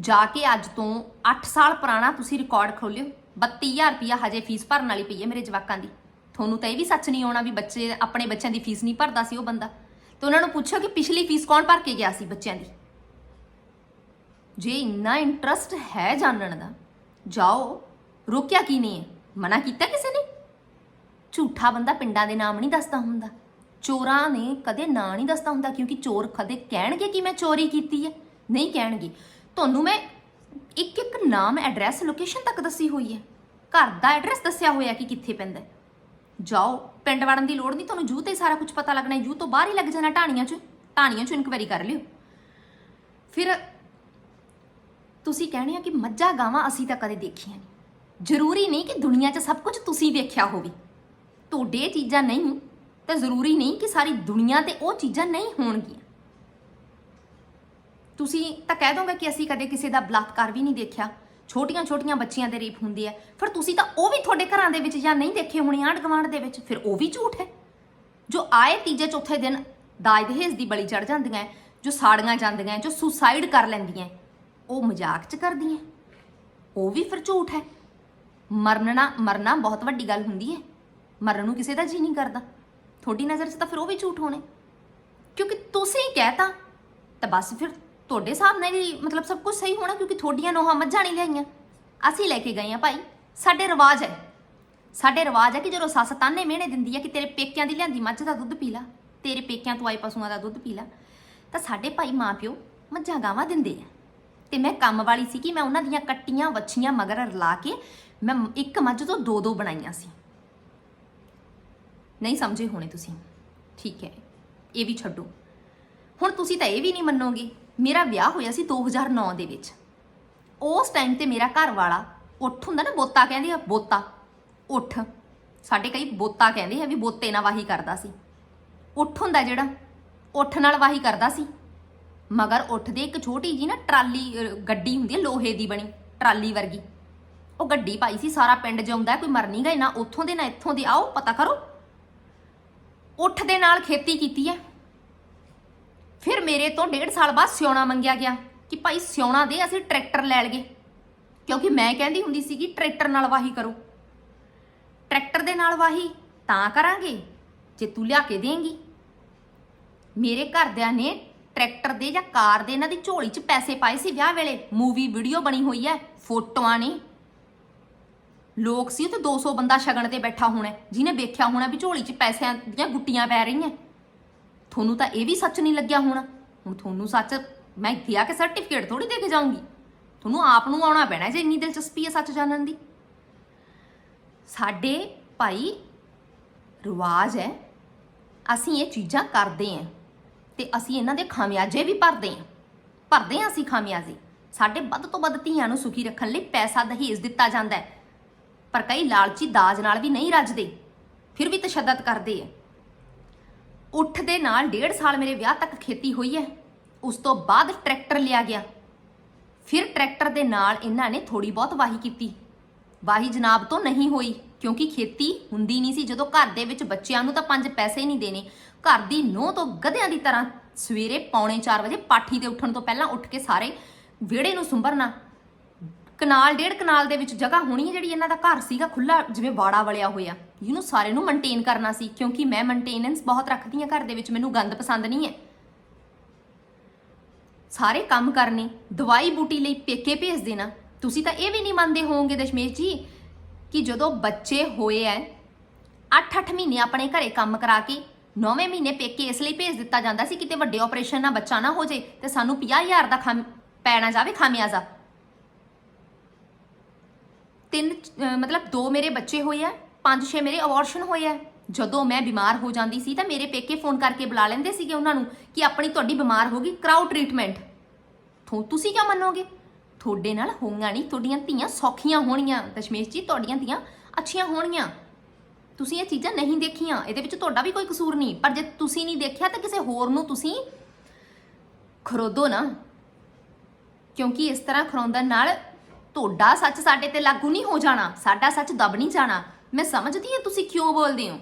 Speaker 1: ਜਾ ਕੇ ਅੱਜ ਤੋਂ 8 ਸਾਲ ਪੁਰਾਣਾ ਤੁਸੀਂ ਰਿਕਾਰਡ ਖੋਲਿਓ। 32000 ਰੁਪਇਆ ਹਜੇ ਫੀਸ ਭਰਨ ਵਾਲੀ ਪਈ ਹੈ ਮੇਰੇ ਜਵਾਕਾਂ ਦੀ। ਤੁਹਾਨੂੰ ਤਾਂ ਇਹ ਵੀ ਸੱਚ ਨਹੀਂ ਆਉਣਾ ਵੀ ਬੱਚੇ, ਆਪਣੇ ਬੱਚਿਆਂ ਦੀ ਫੀਸ ਨਹੀਂ ਭਰਦਾ ਸੀ ਉਹ ਬੰਦਾ। ਤੇ ਉਹਨਾਂ ਨੂੰ ਪੁੱਛੋ ਕਿ ਪਿਛਲੀ ਫੀਸ ਕੌਣ ਭਰ ਕੇ ਗਿਆ ਸੀ ਬੱਚਿਆਂ ਦੀ? ਜੇ ਇੰਨਾ ਇੰਟਰਸਟ ਹੈ ਜਾਣਨ ਦਾ, ਜਾਓ, ਰੋਕਿਆ ਕੀ ਨਹੀਂ ਹੈ? ਮਨਾ ਕੀਤਾ ਕਿਸੇ ਨੇ? ਝੂਠਾ ਬੰਦਾ ਪਿੰਡਾਂ ਦੇ ਨਾਮ ਨਹੀਂ ਦੱਸਦਾ ਹੁੰਦਾ। ਚੋਰਾਂ ਨੇ ਕਦੇ ਨਾਂ ਨਹੀਂ ਦੱਸਦਾ ਹੁੰਦਾ ਕਿਉਂਕਿ ਚੋਰ ਕਦੇ ਕਹਿਣਗੇ ਕਿ ਮੈਂ ਚੋਰੀ ਕੀਤੀ ਹੈ? ਨਹੀਂ ਕਹਿਣਗੇ। ਤੁਹਾਨੂੰ ਮੈਂ ਇੱਕ ਇੱਕ ਨਾਮ ਐਡਰੈਸ ਲੋਕੇਸ਼ਨ ਤੱਕ ਦੱਸੀ ਹੋਈ ਹੈ। ਘਰ ਦਾ ਐਡਰੈਸ ਦੱਸਿਆ ਹੋਇਆ ਕਿ ਕਿੱਥੇ ਪੈਂਦਾ ਹੈ। ਜਾਓ, ਪਿੰਡ ਵੜਨ ਦੀ ਲੋੜ ਨਹੀਂ, ਤੁਹਾਨੂੰ ਜੂ ਤੇ ਸਾਰਾ ਕੁਝ ਪਤਾ ਲੱਗਣਾ ਹੈ। ਜੂ ਤੋਂ ਬਾਹਰ ਹੀ ਲੱਗ ਜਾਣਾ ਢਾਣੀਆਂ 'ਚ ਢਾਣੀਆਂ 'ਚ ਇਨਕੁਆਇਰੀ ਕਰ ਲਿਓ। ਫਿਰ ਤੁਸੀਂ ਕਹਿਣੇ ਆ ਕਿ ਮੱਝਾਂ ਗਾਵਾਂ ਅਸੀਂ ਤਾਂ ਕਦੇ ਦੇਖੀਆਂ ਨਹੀਂ। ਜ਼ਰੂਰੀ ਨਹੀਂ ਕਿ ਦੁਨੀਆ 'ਚ ਸਭ ਕੁਝ ਤੁਸੀਂ ਵੇਖਿਆ ਹੋਵੇ। ਤੁਹਾਡੇ ਚੀਜ਼ਾਂ ਨਹੀਂ, ਤਾਂ ਜ਼ਰੂਰੀ ਨਹੀਂ ਕਿ ਸਾਰੀ ਦੁਨੀਆ ਤੇ ਉਹ ਚੀਜ਼ਾਂ ਨਹੀਂ ਹੋਣਗੀਆਂ। ਤੁਸੀਂ ਤਾਂ ਕਹਿ ਦੋਗੇ ਕਿ ਅਸੀਂ ਕਦੇ ਕਿਸੇ ਦਾ ਬਲਾਤਕਾਰ ਵੀ ਨਹੀਂ ਦੇਖਿਆ। ਛੋਟੀਆਂ ਛੋਟੀਆਂ ਬੱਚੀਆਂ ਦੇ ਰੇਪ ਹੁੰਦੇ ਆ। ਫਿਰ ਤੁਸੀਂ ਤਾਂ ਉਹ ਵੀ ਤੁਹਾਡੇ ਘਰਾਂ ਦੇ ਵਿੱਚ ਜਾਂ ਨਹੀਂ ਦੇਖੇ ਹੋਣੇ ਆਂਢ ਗੁਆਂਢ ਦੇ ਵਿੱਚ। ਫਿਰ ਉਹ ਵੀ ਝੂਠ ਹੈ। ਜੋ ਆਏ ਤੀਜੇ ਚੌਥੇ ਦਿਨ ਦਾਜ ਦਹੇਜ ਦੀ ਬਲੀ ਚੜ ਜਾਂਦੀਆਂ ਹੈ, ਜੋ ਸਾੜੀਆਂ ਜਾਂਦੀਆਂ ਜੋ ਸੁਸਾਈਡ ਕਰ ਲੈਂਦੀਆਂ ਉਹ ਮਜ਼ਾਕ 'ਚ ਕਰਦੀਆਂ ਉਹ ਵੀ ਫਿਰ ਝੂਠ ਹੈ। ਮਰਨਾ ਮਰਨਾ ਬਹੁਤ ਵੱਡੀ ਗੱਲ ਹੁੰਦੀ ਹੈ। ਮਰਨ ਨੂੰ ਕਿਸੇ ਦਾ ਜੀ ਨਹੀਂ ਕਰਦਾ। ਤੁਹਾਡੀ ਨਜ਼ਰ 'ਚ ਤਾਂ ਫਿਰ ਉਹ ਵੀ ਝੂਠ ਹੋਣੇ। ਕਿਉਂਕਿ ਤੁਸੀਂ ਕਹਿਤਾ ਤਾਂ ਬਸ ਫਿਰ ਤੁਹਾਡੇ ਹਿਸਾਬ ਨਾਲ ਵੀ ਮਤਲਬ ਸਭ ਕੁਝ ਸਹੀ ਹੋਣਾ ਕਿਉਂਕਿ ਤੁਹਾਡੀਆਂ ਨੋਹਾਂ ਮੱਝਾਂ ਨਹੀਂ ਲਿਆਈਆਂ। ਅਸੀਂ ਲੈ ਕੇ ਗਏ ਆ ਭਾਈ। ਸਾਡੇ ਰਿਵਾਜ ਹੈ। ਸਾਡੇ ਰਿਵਾਜ ਹੈ ਕਿ ਜਦੋਂ ਸੱਸ ਤਾਨੇ ਮਿਹਣੇ ਦਿੰਦੀ ਹੈ ਕਿ ਤੇਰੇ ਪੇਕਿਆਂ ਦੀ ਲਿਆਂਦੀ ਮੱਝ ਦਾ ਦੁੱਧ ਪੀ ਲਾ, ਤੇਰੇ ਪੇਕਿਆਂ ਤੋਂ ਆਏ ਪਸ਼ੂਆਂ ਦਾ ਦੁੱਧ ਪੀ ਲਾ, ਤਾਂ ਸਾਡੇ ਭਾਈ ਮਾਪਿਓ ਮੱਝਾਂ ਗਾਵਾਂ ਦਿੰਦੇ ਆ। ਤੇ ਮੈਂ ਕੰਮ ਵਾਲੀ ਸੀ ਕਿ ਮੈਂ ਉਹਨਾਂ ਦੀਆਂ ਕੱਟੀਆਂ ਵੱਛੀਆਂ ਮਗਰ ਰਲਾ ਕੇ ਮੈਂ ਇੱਕ ਮੱਝ ਤੋਂ ਦੋ ਦੋ ਬਣਾਈਆਂ ਸੀ। ਨਹੀਂ ਸਮਝੇ ਹੋਣੇ ਤੁਸੀਂ। ਠੀਕ ਹੈ। ਇਹ ਵੀ ਛੱਡੋ। ਹੁਣ ਤੁਸੀਂ ਤਾਂ ਇਹ ਵੀ ਨਹੀਂ ਮੰਨੋਗੇ ਮੇਰਾ ਵਿਆਹ ਹੋਇਆ ਸੀ 2009 ਦੇ ਵਿੱਚ। ਉਸ ਟਾਈਮ ਤੇ ਮੇਰਾ ਘਰ ਵਾਲਾ ਉੱਠ ਹੁੰਦਾ ਨਾ, ਬੋਤਾ ਕਹਿੰਦੇ ਆ, ਬੋਤਾ, ਉੱਠ। ਸਾਡੇ ਕਈ ਬੋਤਾ ਕਹਿੰਦੇ ਆ ਵੀ ਬੋਤੇ ਨਾਲ ਵਾਹੀ ਕਰਦਾ ਸੀ। ਉੱਠ ਹੁੰਦਾ ਜਿਹੜਾ, ਉੱਠ ਨਾਲ ਵਾਹੀ ਕਰਦਾ ਸੀ। ਮਗਰ ਉੱਠ ਦੇ ਇੱਕ ਛੋਟੀ ਜੀ ਨਾ ਟਰਾਲੀ ਗੱਡੀ ਹੁੰਦੀ ਹੈ ਲੋਹੇ ਦੀ ਬਣੀ, ਟਰਾਲੀ ਵਰਗੀ। ਉਹ ਗੱਡੀ ਪਾਈ ਸੀ, ਸਾਰਾ ਪਿੰਡ ਜਿਉਂਦਾ, ਕੋਈ ਮਰ ਨਹੀਂ ਗਏ ਨਾ ਉੱਥੋਂ ਦੇ ਨਾ ਇੱਥੋਂ ਦੇ। ਆਓ, ਪਤਾ ਕਰੋ। ਉੱਠ ਦੇ ਨਾਲ ਖੇਤੀ ਕੀਤੀ ਹੈ ਫਿਰ ਮੇਰੇ ਤੋਂ ਡੇਢ ਸਾਲ ਬਾਅਦ ਸਿਉਣਾ ਮੰਗਿਆ ਗਿਆ ਕਿ ਭਾਈ ਸਿਉਣਾ ਦੇ, ਅਸੀਂ ਟਰੈਕਟਰ ਲੈ ਲਈਏ। ਕਿਉਂਕਿ ਮੈਂ ਕਹਿੰਦੀ ਹੁੰਦੀ ਸੀ ਕਿ ਟਰੈਕਟਰ ਨਾਲ ਵਾਹੀ ਕਰੋ। ਟਰੈਕਟਰ ਦੇ ਨਾਲ ਵਾਹੀ ਤਾਂ ਕਰਾਂਗੇ, ਜੇ ਤੂੰ ਲਿਆ ਕੇ ਦੇਂਗੀ। ਮੇਰੇ ਘਰਦਿਆਂ ਨੇ ਟਰੈਕਟਰ ਦੇ ਜਾਂ ਕਾਰ ਦੇ ਇਹਨਾਂ ਦੀ ਝੋਲੀ 'ਚ ਪੈਸੇ ਪਾਏ ਸੀ ਵਿਆਹ ਵੇਲੇ। ਮੂਵੀ ਵੀਡੀਓ ਬਣੀ ਹੋਈ ਹੈ ਫੋਟੋਆਂ ਨੇ। ਲੋਕ ਸੀ ਤੇ 200 ਬੰਦਾ ਸ਼ਗਨ ਤੇ ਬੈਠਾ ਹੋਣਾ, ਜਿਹਨੇ ਵੇਖਿਆ ਹੋਣਾ ਵੀ ਝੋਲੀ 'ਚ ਪੈਸਿਆਂ ਦੀਆਂ ਗੁੱਟੀਆਂ ਪੈ ਰਹੀਆਂ। ਤੁਹਾਨੂੰ ਤਾਂ ਇਹ ਵੀ ਸੱਚ ਨਹੀਂ ਲੱਗਿਆ ਹੋਣਾ। ਹੁਣ ਤੁਹਾਨੂੰ ਸੱਚ, ਮੈਂ ਇੱਥੇ ਆ ਕੇ ਸਰਟੀਫਿਕੇਟ ਥੋੜੀ ਦੇ ਕੇ ਜਾਊਂਗੀ। ਤੁਹਾਨੂੰ ਆਪ ਨੂੰ ਆਉਣਾ ਪੈਣਾ ਜੇ ਇੰਨੀ ਦਿਲਚਸਪੀ ਹੈ ਸੱਚ ਜਾਣਨ ਦੀ। ਸਾਡੇ ਭਾਈ ਰਿਵਾਜ ਹੈ, ਅਸੀਂ ਇਹ ਚੀਜ਼ਾਂ ਕਰਦੇ ਆਂ ਤੇ ਅਸੀਂ ਇਹਨਾਂ ਦੇ ਖਾਮਿਆਜੇ ਵੀ ਭਰਦੇ ਆਂ ਭਰਦੇ ਆਂ ਅਸੀਂ ਖਾਮਿਆਜੇ। ਸਾਡੇ ਵੱਧ ਤੋਂ ਵੱਧ ਧੀਆਂ ਨੂੰ ਸੁਖੀ ਰੱਖਣ ਲਈ ਪੈਸਾ ਦਹੇਜ ਦਿੱਤਾ ਜਾਂਦਾ ਹੈ। ਪਰ ਕਈ ਲਾਲਚੀ ਦਾਜ ਨਾਲ ਵੀ ਨਹੀਂ ਰੱਜਦੇ, ਫਿਰ ਵੀ ਤਸ਼ੱਦਦ ਕਰਦੇ ਆ ਉੱਠ ਦੇ ਨਾਲ ਡੇਢ ਸਾਲ ਮੇਰੇ ਵਿਆਹ ਤੱਕ ਖੇਤੀ ਹੋਈ ਹੈ। ਉਸ ਤੋਂ ਬਾਅਦ ਟਰੈਕਟਰ ਲਿਆ ਗਿਆ। ਫਿਰ ਟਰੈਕਟਰ ਦੇ ਨਾਲ ਇਹਨਾਂ ਨੇ ਥੋੜੀ ਬਹੁਤ ਵਾਹੀ ਕੀਤੀ। ਵਾਹੀ ਜਨਾਬ ਤੋਂ ਨਹੀਂ ਹੋਈ, ਕਿਉਂਕਿ ਖੇਤੀ ਹੁੰਦੀ ਨਹੀਂ ਸੀ। ਜਦੋਂ ਘਰ ਦੇ ਵਿੱਚ ਬੱਚਿਆਂ ਨੂੰ ਤਾਂ ਪੰਜ ਪੈਸੇ ਨਹੀਂ ਦੇਣੇ। ਘਰ ਦੀ ਨੋਹ ਤੋਂ ਗਧਿਆਂ ਦੀ ਤਰ੍ਹਾਂ ਸਵੇਰੇ ਪੌਣੇ 4 ਵਜੇ ਪਾਠੀ ਦੇ ਉੱਠਣ ਤੋਂ ਪਹਿਲਾਂ ਉੱਠ ਕੇ ਸਾਰੇ ਵਿਹੜੇ ਨੂੰ ਸੁੰਭਰਨਾ। ਕਨਾਲ, ਡੇਢ ਕਨਾਲ ਦੇ ਵਿੱਚ ਜਗ੍ਹਾ ਹੋਣੀ ਹੈ ਜਿਹੜੀ ਇਹਨਾਂ ਦਾ ਘਰ ਸੀਗਾ ਖੁੱਲਾ ਜਿਵੇਂ ਬਾੜਾ ਵਲਿਆ ਹੋਇਆ। ਇਹਨੂੰ ਸਾਰੇ ਨੂੰ ਮੇਨਟੇਨ ਕਰਨਾ ਸੀ, ਕਿਉਂਕਿ ਮੈਂ ਮੇਨਟੇਨੈਂਸ ਬਹੁਤ ਰੱਖਦੀ ਹਾਂ ਘਰ ਦੇ ਵਿੱਚ, ਮੈਨੂੰ ਗੰਦ ਪਸੰਦ ਨਹੀਂ ਹੈ। ਸਾਰੇ ਕੰਮ ਕਰਨੇ, ਦਵਾਈ ਬੂਟੀ ਲਈ ਪੇਕੇ ਭੇਜ ਦੇਣਾ। ਤੁਸੀਂ ਤਾਂ ਇਹ ਵੀ ਨਹੀਂ ਮੰਨਦੇ ਹੋਵੋਗੇ ਦਸ਼ਮੇਸ਼ ਜੀ, ਕਿ ਜਦੋਂ ਬੱਚੇ ਹੋਏ ਐ 8-8 ਮਹੀਨੇ ਆਪਣੇ ਘਰੇ ਕੰਮ ਕਰਾ ਕੇ 9ਵੇਂ ਮਹੀਨੇ ਪੇਕੇ ਇਸ ਲਈ ਭੇਜ ਦਿੱਤਾ ਜਾਂਦਾ ਸੀ ਕਿਤੇ ਵੱਡੇ ਆਪਰੇਸ਼ਨ ਨਾਲ ਬੱਚਾ ਨਾ ਹੋ ਜੇ ਤੇ ਸਾਨੂੰ 50000 ਦਾ ਖਾਮ, ਪੈਣਾ ਜਾਵੇ ਖਾਮਿਆਜ਼ਾ। ਤਿੰਨ ਮਤਲਬ ਦੋ ਮੇਰੇ ਬੱਚੇ ਹੋਏ ਆ, ਪੰਜ ਛੇ ਮੇਰੇ ਅਬੋਰਸ਼ਨ ਹੋਏ ਆ। ਜਦੋਂ ਮੈਂ ਬਿਮਾਰ ਹੋ ਜਾਂਦੀ ਸੀ ਤਾਂ ਮੇਰੇ ਪੇਕੇ ਫੋਨ ਕਰਕੇ ਬੁਲਾ ਲੈਂਦੇ ਸੀਗੇ ਉਹਨਾਂ ਨੂੰ ਕਿ ਆਪਣੀ ਤੁਹਾਡੀ ਬਿਮਾਰ ਹੋ ਗਈ, ਕਰਾਓ ਟ੍ਰੀਟਮੈਂਟ ਥੋ, ਤੁਸੀਂ ਕਿਉਂ ਮੰਨੋਗੇ? ਤੁਹਾਡੇ ਨਾਲ ਹੋਈਆਂ ਨਹੀਂ, ਤੁਹਾਡੀਆਂ ਧੀਆਂ ਸੌਖੀਆਂ ਹੋਣੀਆਂ ਦਸ਼ਮੇਸ਼ ਜੀ, ਤੁਹਾਡੀਆਂ ਧੀਆਂ ਅੱਛੀਆਂ ਹੋਣੀਆਂ ਤੁਸੀਂ ਇਹ ਚੀਜ਼ਾਂ ਨਹੀਂ ਦੇਖੀਆਂ, ਇਹਦੇ ਵਿੱਚ ਤੁਹਾਡਾ ਵੀ ਕੋਈ ਕਸੂਰ ਨਹੀਂ। ਪਰ ਜੇ ਤੁਸੀਂ ਨਹੀਂ ਦੇਖਿਆ ਤਾਂ ਕਿਸੇ ਹੋਰ ਨੂੰ ਤੁਸੀਂ ਖਰੋਦੋ ਨਾ। ਕਿਉਂਕਿ ਇਸ ਤਰ੍ਹਾਂ ਖਰੋਂਦਣ ਨਾਲ ਤੁਹਾਡਾ ਸੱਚ ਸਾਡੇ ਤੇ ਲਾਗੂ ਨਹੀਂ ਹੋ ਜਾਣਾ, ਸਾਡਾ ਸੱਚ ਦਬ ਨਹੀਂ ਜਾਣਾ। ਮੈਂ ਸਮਝਦੀ ਹਾਂ ਤੁਸੀਂ ਕਿਉਂ ਬੋਲਦੇ ਹੋ?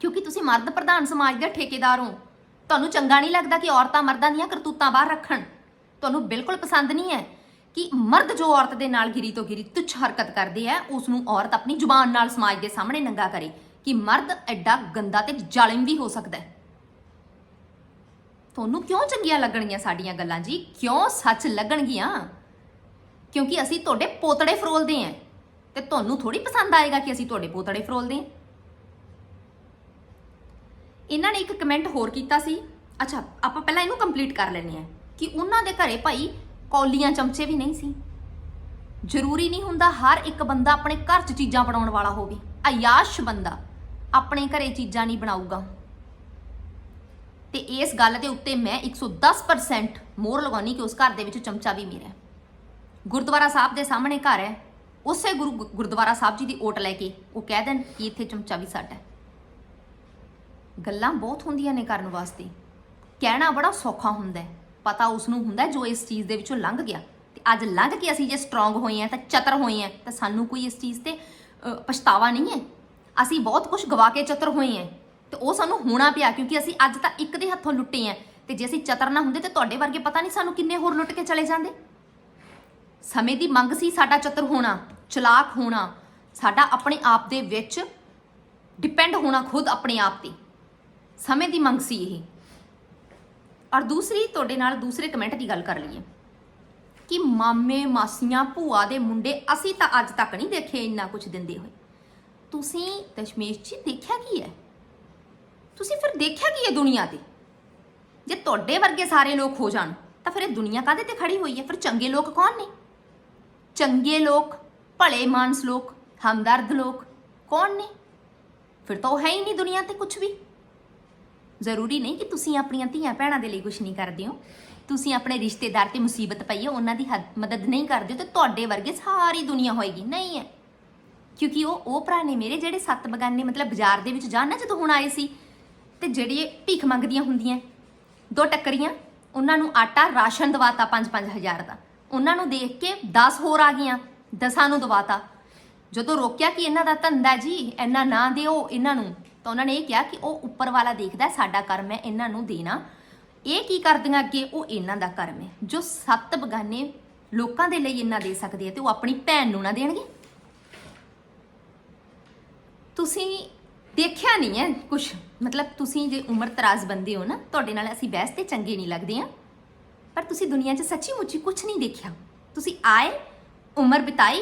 Speaker 1: ਕਿਉਂਕਿ ਤੁਸੀਂ ਮਰਦ ਪ੍ਰਧਾਨ ਸਮਾਜ ਦੇ ਠੇਕੇਦਾਰ ਹੋ। ਤੁਹਾਨੂੰ ਚੰਗਾ ਨਹੀਂ ਲੱਗਦਾ ਕਿ ਔਰਤਾਂ ਮਰਦਾਂ ਦੀਆਂ ਕਰਤੂਤਾਂ ਬਾਹਰ ਰੱਖਣ। ਤੁਹਾਨੂੰ ਬਿਲਕੁਲ ਪਸੰਦ ਨਹੀਂ ਹੈ ਕਿ ਮਰਦ ਜੋ ਔਰਤ ਦੇ ਨਾਲ ਗਿਰੀ ਤੋਂ ਗਿਰੀ ਤੁੱਛ ਹਰਕਤ ਕਰਦੇ ਹੈ ਉਸ ਨੂੰ ਔਰਤ ਆਪਣੀ ਜ਼ੁਬਾਨ ਨਾਲ ਸਮਾਜ ਦੇ ਸਾਹਮਣੇ ਨੰਗਾ ਕਰੇ ਕਿ ਮਰਦ ਐਡਾ ਗੰਦਾ ਤੇ ਜ਼ਾਲਿਮ ਵੀ ਹੋ ਸਕਦਾ ਹੈ। ਤੁਹਾਨੂੰ ਕਿਉਂ ਚੰਗੀਆਂ ਲੱਗਣਗੀਆਂ ਸਾਡੀਆਂ ਗੱਲਾਂ ਜੀ? ਕਿਉਂ ਸੱਚ ਲੱਗਣਗੀਆਂ? ਕਿਉਂਕਿ ਅਸੀਂ ਤੁਹਾਡੇ ਪੋਤੜੇ ਫਰੋਲਦੇ ਆਂ। ਤੇ ਤੁਹਾਨੂੰ ਥੋੜੀ ਪਸੰਦ ਆਏਗਾ ਕਿ ਅਸੀਂ ਤੁਹਾਡੇ ਪੋਤੜੇ ਫਰੋਲਦੇ ਆਂ। ਇਹਨਾਂ ਨੇ ਇੱਕ ਕਮੈਂਟ ਹੋਰ ਕੀਤਾ ਸੀ। ਅੱਛਾ, ਆਪਾਂ ਪਹਿਲਾਂ ਇਹਨੂੰ ਕੰਪਲੀਟ ਕਰ ਲੈਂਦੇ ਆ ਕਿ ਉਹਨਾਂ ਦੇ ਘਰੇ ਭਾਈ ਕੌਲੀਆਂ ਚਮਚੇ ਵੀ ਨਹੀਂ ਸੀ। ਜ਼ਰੂਰੀ ਨਹੀਂ ਹੁੰਦਾ ਹਰ ਇੱਕ ਬੰਦਾ ਆਪਣੇ ਘਰ 'ਚ ਚੀਜ਼ਾਂ ਬਣਾਉਣ ਵਾਲਾ ਹੋਵੇ। ਆਯਾਸ਼ ਬੰਦਾ ਆਪਣੇ ਘਰੇ ਚੀਜ਼ਾਂ ਨਹੀਂ ਬਣਾਊਗਾ। ਤੇ ਇਸ ਗੱਲ ਦੇ ਉੱਤੇ ਮੈਂ 110% ਮੋਹਰ ਲਗਾਉਣੀ ਕਿ ਉਸ ਘਰ ਦੇ ਵਿੱਚ ਚਮਚਾ ਵੀ ਮੇਰਾ ਹੈ ਗੁਰਦੁਆਰਾ ਸਾਹਿਬ ਦੇ ਸਾਹਮਣੇ ਘਰ ਹੈ। ਉਸੇ ਗੁਰੂ ਗੁਰਦੁਆਰਾ ਸਾਹਿਬ ਜੀ ਦੀ ਓਟ ਲੈ ਕੇ ਉਹ ਕਹਿ ਦੇਣ ਕਿ ਇੱਥੇ ਚਮਚਾ ਵੀ ਸਾਡਾ ਹੈ। ਗੱਲਾਂ ਬਹੁਤ ਹੁੰਦੀਆਂ ਨੇ ਕਰਨ ਵਾਸਤੇ। ਕਹਿਣਾ ਬੜਾ ਸੌਖਾ ਹੁੰਦਾ ਹੈ। ਪਤਾ ਉਸ ਨੂੰ ਹੁੰਦਾ ਜੋ ਇਸ ਚੀਜ਼ ਦੇ ਵਿੱਚੋਂ ਲੰਘ ਗਿਆ। ਤੇ ਅੱਜ ਲੰਘ ਕੇ ਅਸੀਂ ਜੇ ਸਟਰੋਂਗ ਹੋਏ ਆ ਤਾਂ ਚਤਰ ਹੋਏ ਆ ਤਾਂ ਸਾਨੂੰ ਕੋਈ ਇਸ ਚੀਜ਼ ਤੇ ਪਛਤਾਵਾ ਨਹੀਂ ਹੈ। ਅਸੀਂ ਬਹੁਤ ਕੁਝ ਗਵਾ ਕੇ ਚਤਰ ਹੋਏ ਆ ਤੇ ਉਹ ਸਾਨੂੰ ਹੋਣਾ ਪਿਆ ਕਿਉਂਕਿ ਅਸੀਂ ਅੱਜ ਤਾਂ ਇੱਕ ਦੇ ਹੱਥੋਂ ਲੁੱਟੇ ਆ ਤੇ ਜੇ ਅਸੀਂ ਚਤਰ ਨਾ ਹੁੰਦੇ ਤੇ ਤੁਹਾਡੇ ਵਰਗੇ ਪਤਾ ਨਹੀਂ ਸਾਨੂੰ ਕਿੰਨੇ ਹੋਰ ਲੁੱਟ ਕੇ ਚਲੇ ਜਾਂਦੇ। ਸਮੇਂ ਦੀ ਮੰਗ ਸੀ ਸਾਡਾ ਚਤਰ ਹੋਣਾ, ਚਲਾਕ ਹੋਣਾ। ਸਾਡਾ ਆਪਣੇ ਆਪ ਦੇ ਵਿੱਚ ਡਿਪੈਂਡ ਹੋਣਾ ਖੁਦ ਆਪਣੇ ਆਪ ਤੇ। ਸਮੇਂ ਦੀ ਮੰਗ ਸੀ ਇਹ। ਔਰ ਦੂਸਰੀ, ਤੁਹਾਡੇ ਨਾਲ ਦੂਸਰੇ ਕਮੈਂਟ ਦੀ ਗੱਲ ਕਰ ਲਈਏ। ਕਿ ਮਾਮੇ, ਮਾਸੀਆਂ, ਭੂਆ ਦੇ ਮੁੰਡੇ ਅਸੀਂ ਤਾਂ ਅੱਜ ਤੱਕ ਨਹੀਂ ਦੇਖੇ ਇੰਨਾ ਕੁਝ ਦਿੰਦੇ ਹੋਏ। ਤੁਸੀਂ ਦਸ਼ਮੇਸ਼ ਜੀ, ਦੇਖਿਆ ਕੀ ਹੈ? ਤੁਸੀਂ ਫਿਰ ਦੇਖਿਆ ਕੀ ਹੈ ਦੁਨੀਆ ਤੇ? ਜੇ ਤੁਹਾਡੇ ਵਰਗੇ ਸਾਰੇ ਲੋਕ ਹੋ ਜਾਣ, ਤਾਂ ਫਿਰ ਇਹ ਦੁਨੀਆ ਕਾਦੇ ਤੇ ਖੜੀ ਹੋਈ ਹੈ? ਫਿਰ ਚੰਗੇ ਲੋਕ ਕੌਣ ਨੇ? ਚੰਗੇ ਲੋਕ, ਭਲੇ ਮਾਨਸ ਲੋਕ, ਹਮਦਰਦ ਲੋਕ, ਕੌਣ ਨੇ? ਫਿਰ ਤਾਂ ਉਹ ਹੈ ਹੀ ਨਹੀਂ ਦੁਨੀਆ ਤੇ ਕੁਝ ਵੀ। ਜ਼ਰੂਰੀ ਨਹੀਂ ਕਿ ਤੁਸੀਂ ਆਪਣੀਆਂ ਧੀਆਂ ਭੈਣਾਂ ਦੇ ਲਈ ਕੁਝ ਨਹੀਂ ਕਰਦੇ ਹੋ। ਤੁਸੀਂ ਆਪਣੇ ਰਿਸ਼ਤੇਦਾਰ ਤੇ ਮੁਸੀਬਤ ਪਈ ਹੈ, ਉਹਨਾਂ ਦੀ ਹੱਦ- ਮਦਦ ਨਹੀਂ ਕਰਦੇ ਹੋ, ਤੇ ਤੁਹਾਡੇ ਵਰਗੇ ਸਾਰੀ ਦੁਨੀਆ ਹੋਏਗੀ। ਨਹੀਂ ਹੈ। ਕਿਉਂਕਿ ਉਹ ਉਹ ਭਰਾ ਨੇ ਮੇਰੇ ਜਿਹੜੇ ਸੱਤ ਬਗਾਨੇ, ਮਤਲਬ ਬਾਜ਼ਾਰ ਦੇ ਵਿੱਚ ਜਾਣ ਨਾ ਜਦੋਂ ਹੁਣ ਆਏ ਸੀ, ਤੇ ਜਿਹੜੀ ਭੀਖ ਮੰਗਦੀਆਂ ਹੁੰਦੀਆਂ, ਦੋ ਟੱਕਰੀਆਂ, ਉਹਨਾਂ ਨੂੰ ਆਟਾ ਰਾਸ਼ਨ ਦਵਾਤਾ 5-5000 ਦਾ। ਉਹਨਾਂ ਨੂੰ ਦੇਖ ਕੇ 10 ਹੋਰ ਆ ਗਈਆਂ, ਦਸਾਂ ਨੂੰ ਦਵਾਤਾ। ਜਦੋਂ ਰੋਕਿਆ ਕਿ ਇਹਨਾਂ ਦਾ ਧੰਦਾ ਜੀ, ਇੰਨਾ ਨਾ ਦਿਓ ਇਹਨਾਂ ਨੂੰ, ਤਾਂ ਉਹਨਾਂ ਨੇ ਇਹ ਕਿਹਾ ਕਿ ਉਹ ਉੱਪਰ ਵਾਲਾ ਦੇਖਦਾ ਸਾਡਾ ਕਰਮ ਹੈ, ਇਹਨਾਂ ਨੂੰ ਦੇਣਾ। ਇਹ ਕੀ ਕਰਦੀਆਂ ਅੱਗੇ? ਉਹ ਇਹਨਾਂ ਦਾ ਕਰਮ ਹੈ, ਜੋ ਸੱਤ ਬਗਾਨੇ ਲੋਕਾਂ ਦੇ ਲਈ ਇੰਨਾ ਦੇ ਸਕਦੇ ਆ, ਤੇ ਉਹ ਆਪਣੀ ਭੈਣ ਨੂੰ ਨਾ ਦੇਣਗੇ। ਤੁਸੀਂ ਦੇਖਿਆ ਨਹੀਂ ਹੈ ਕੁਝ ਮਤਲਬ ਤੁਸੀਂ ਜੇ ਉਮਰ ਤਰਾਜ਼ ਬੰਦੇ ਹੋ ਨਾ, ਤੁਹਾਡੇ ਨਾਲ ਅਸੀਂ ਬਹਿਸ ਤੇ ਚੰਗੇ ਨਹੀਂ ਲੱਗਦੇ ਆ ਪਰ ਤੁਸੀਂ ਦੁਨੀਆ 'ਚ ਸੱਚੀ ਮੁੱਚੀ ਕੁਝ ਨਹੀਂ ਦੇਖਿਆ। ਤੁਸੀਂ ਆਏ, ਉਮਰ ਬਿਤਾਈ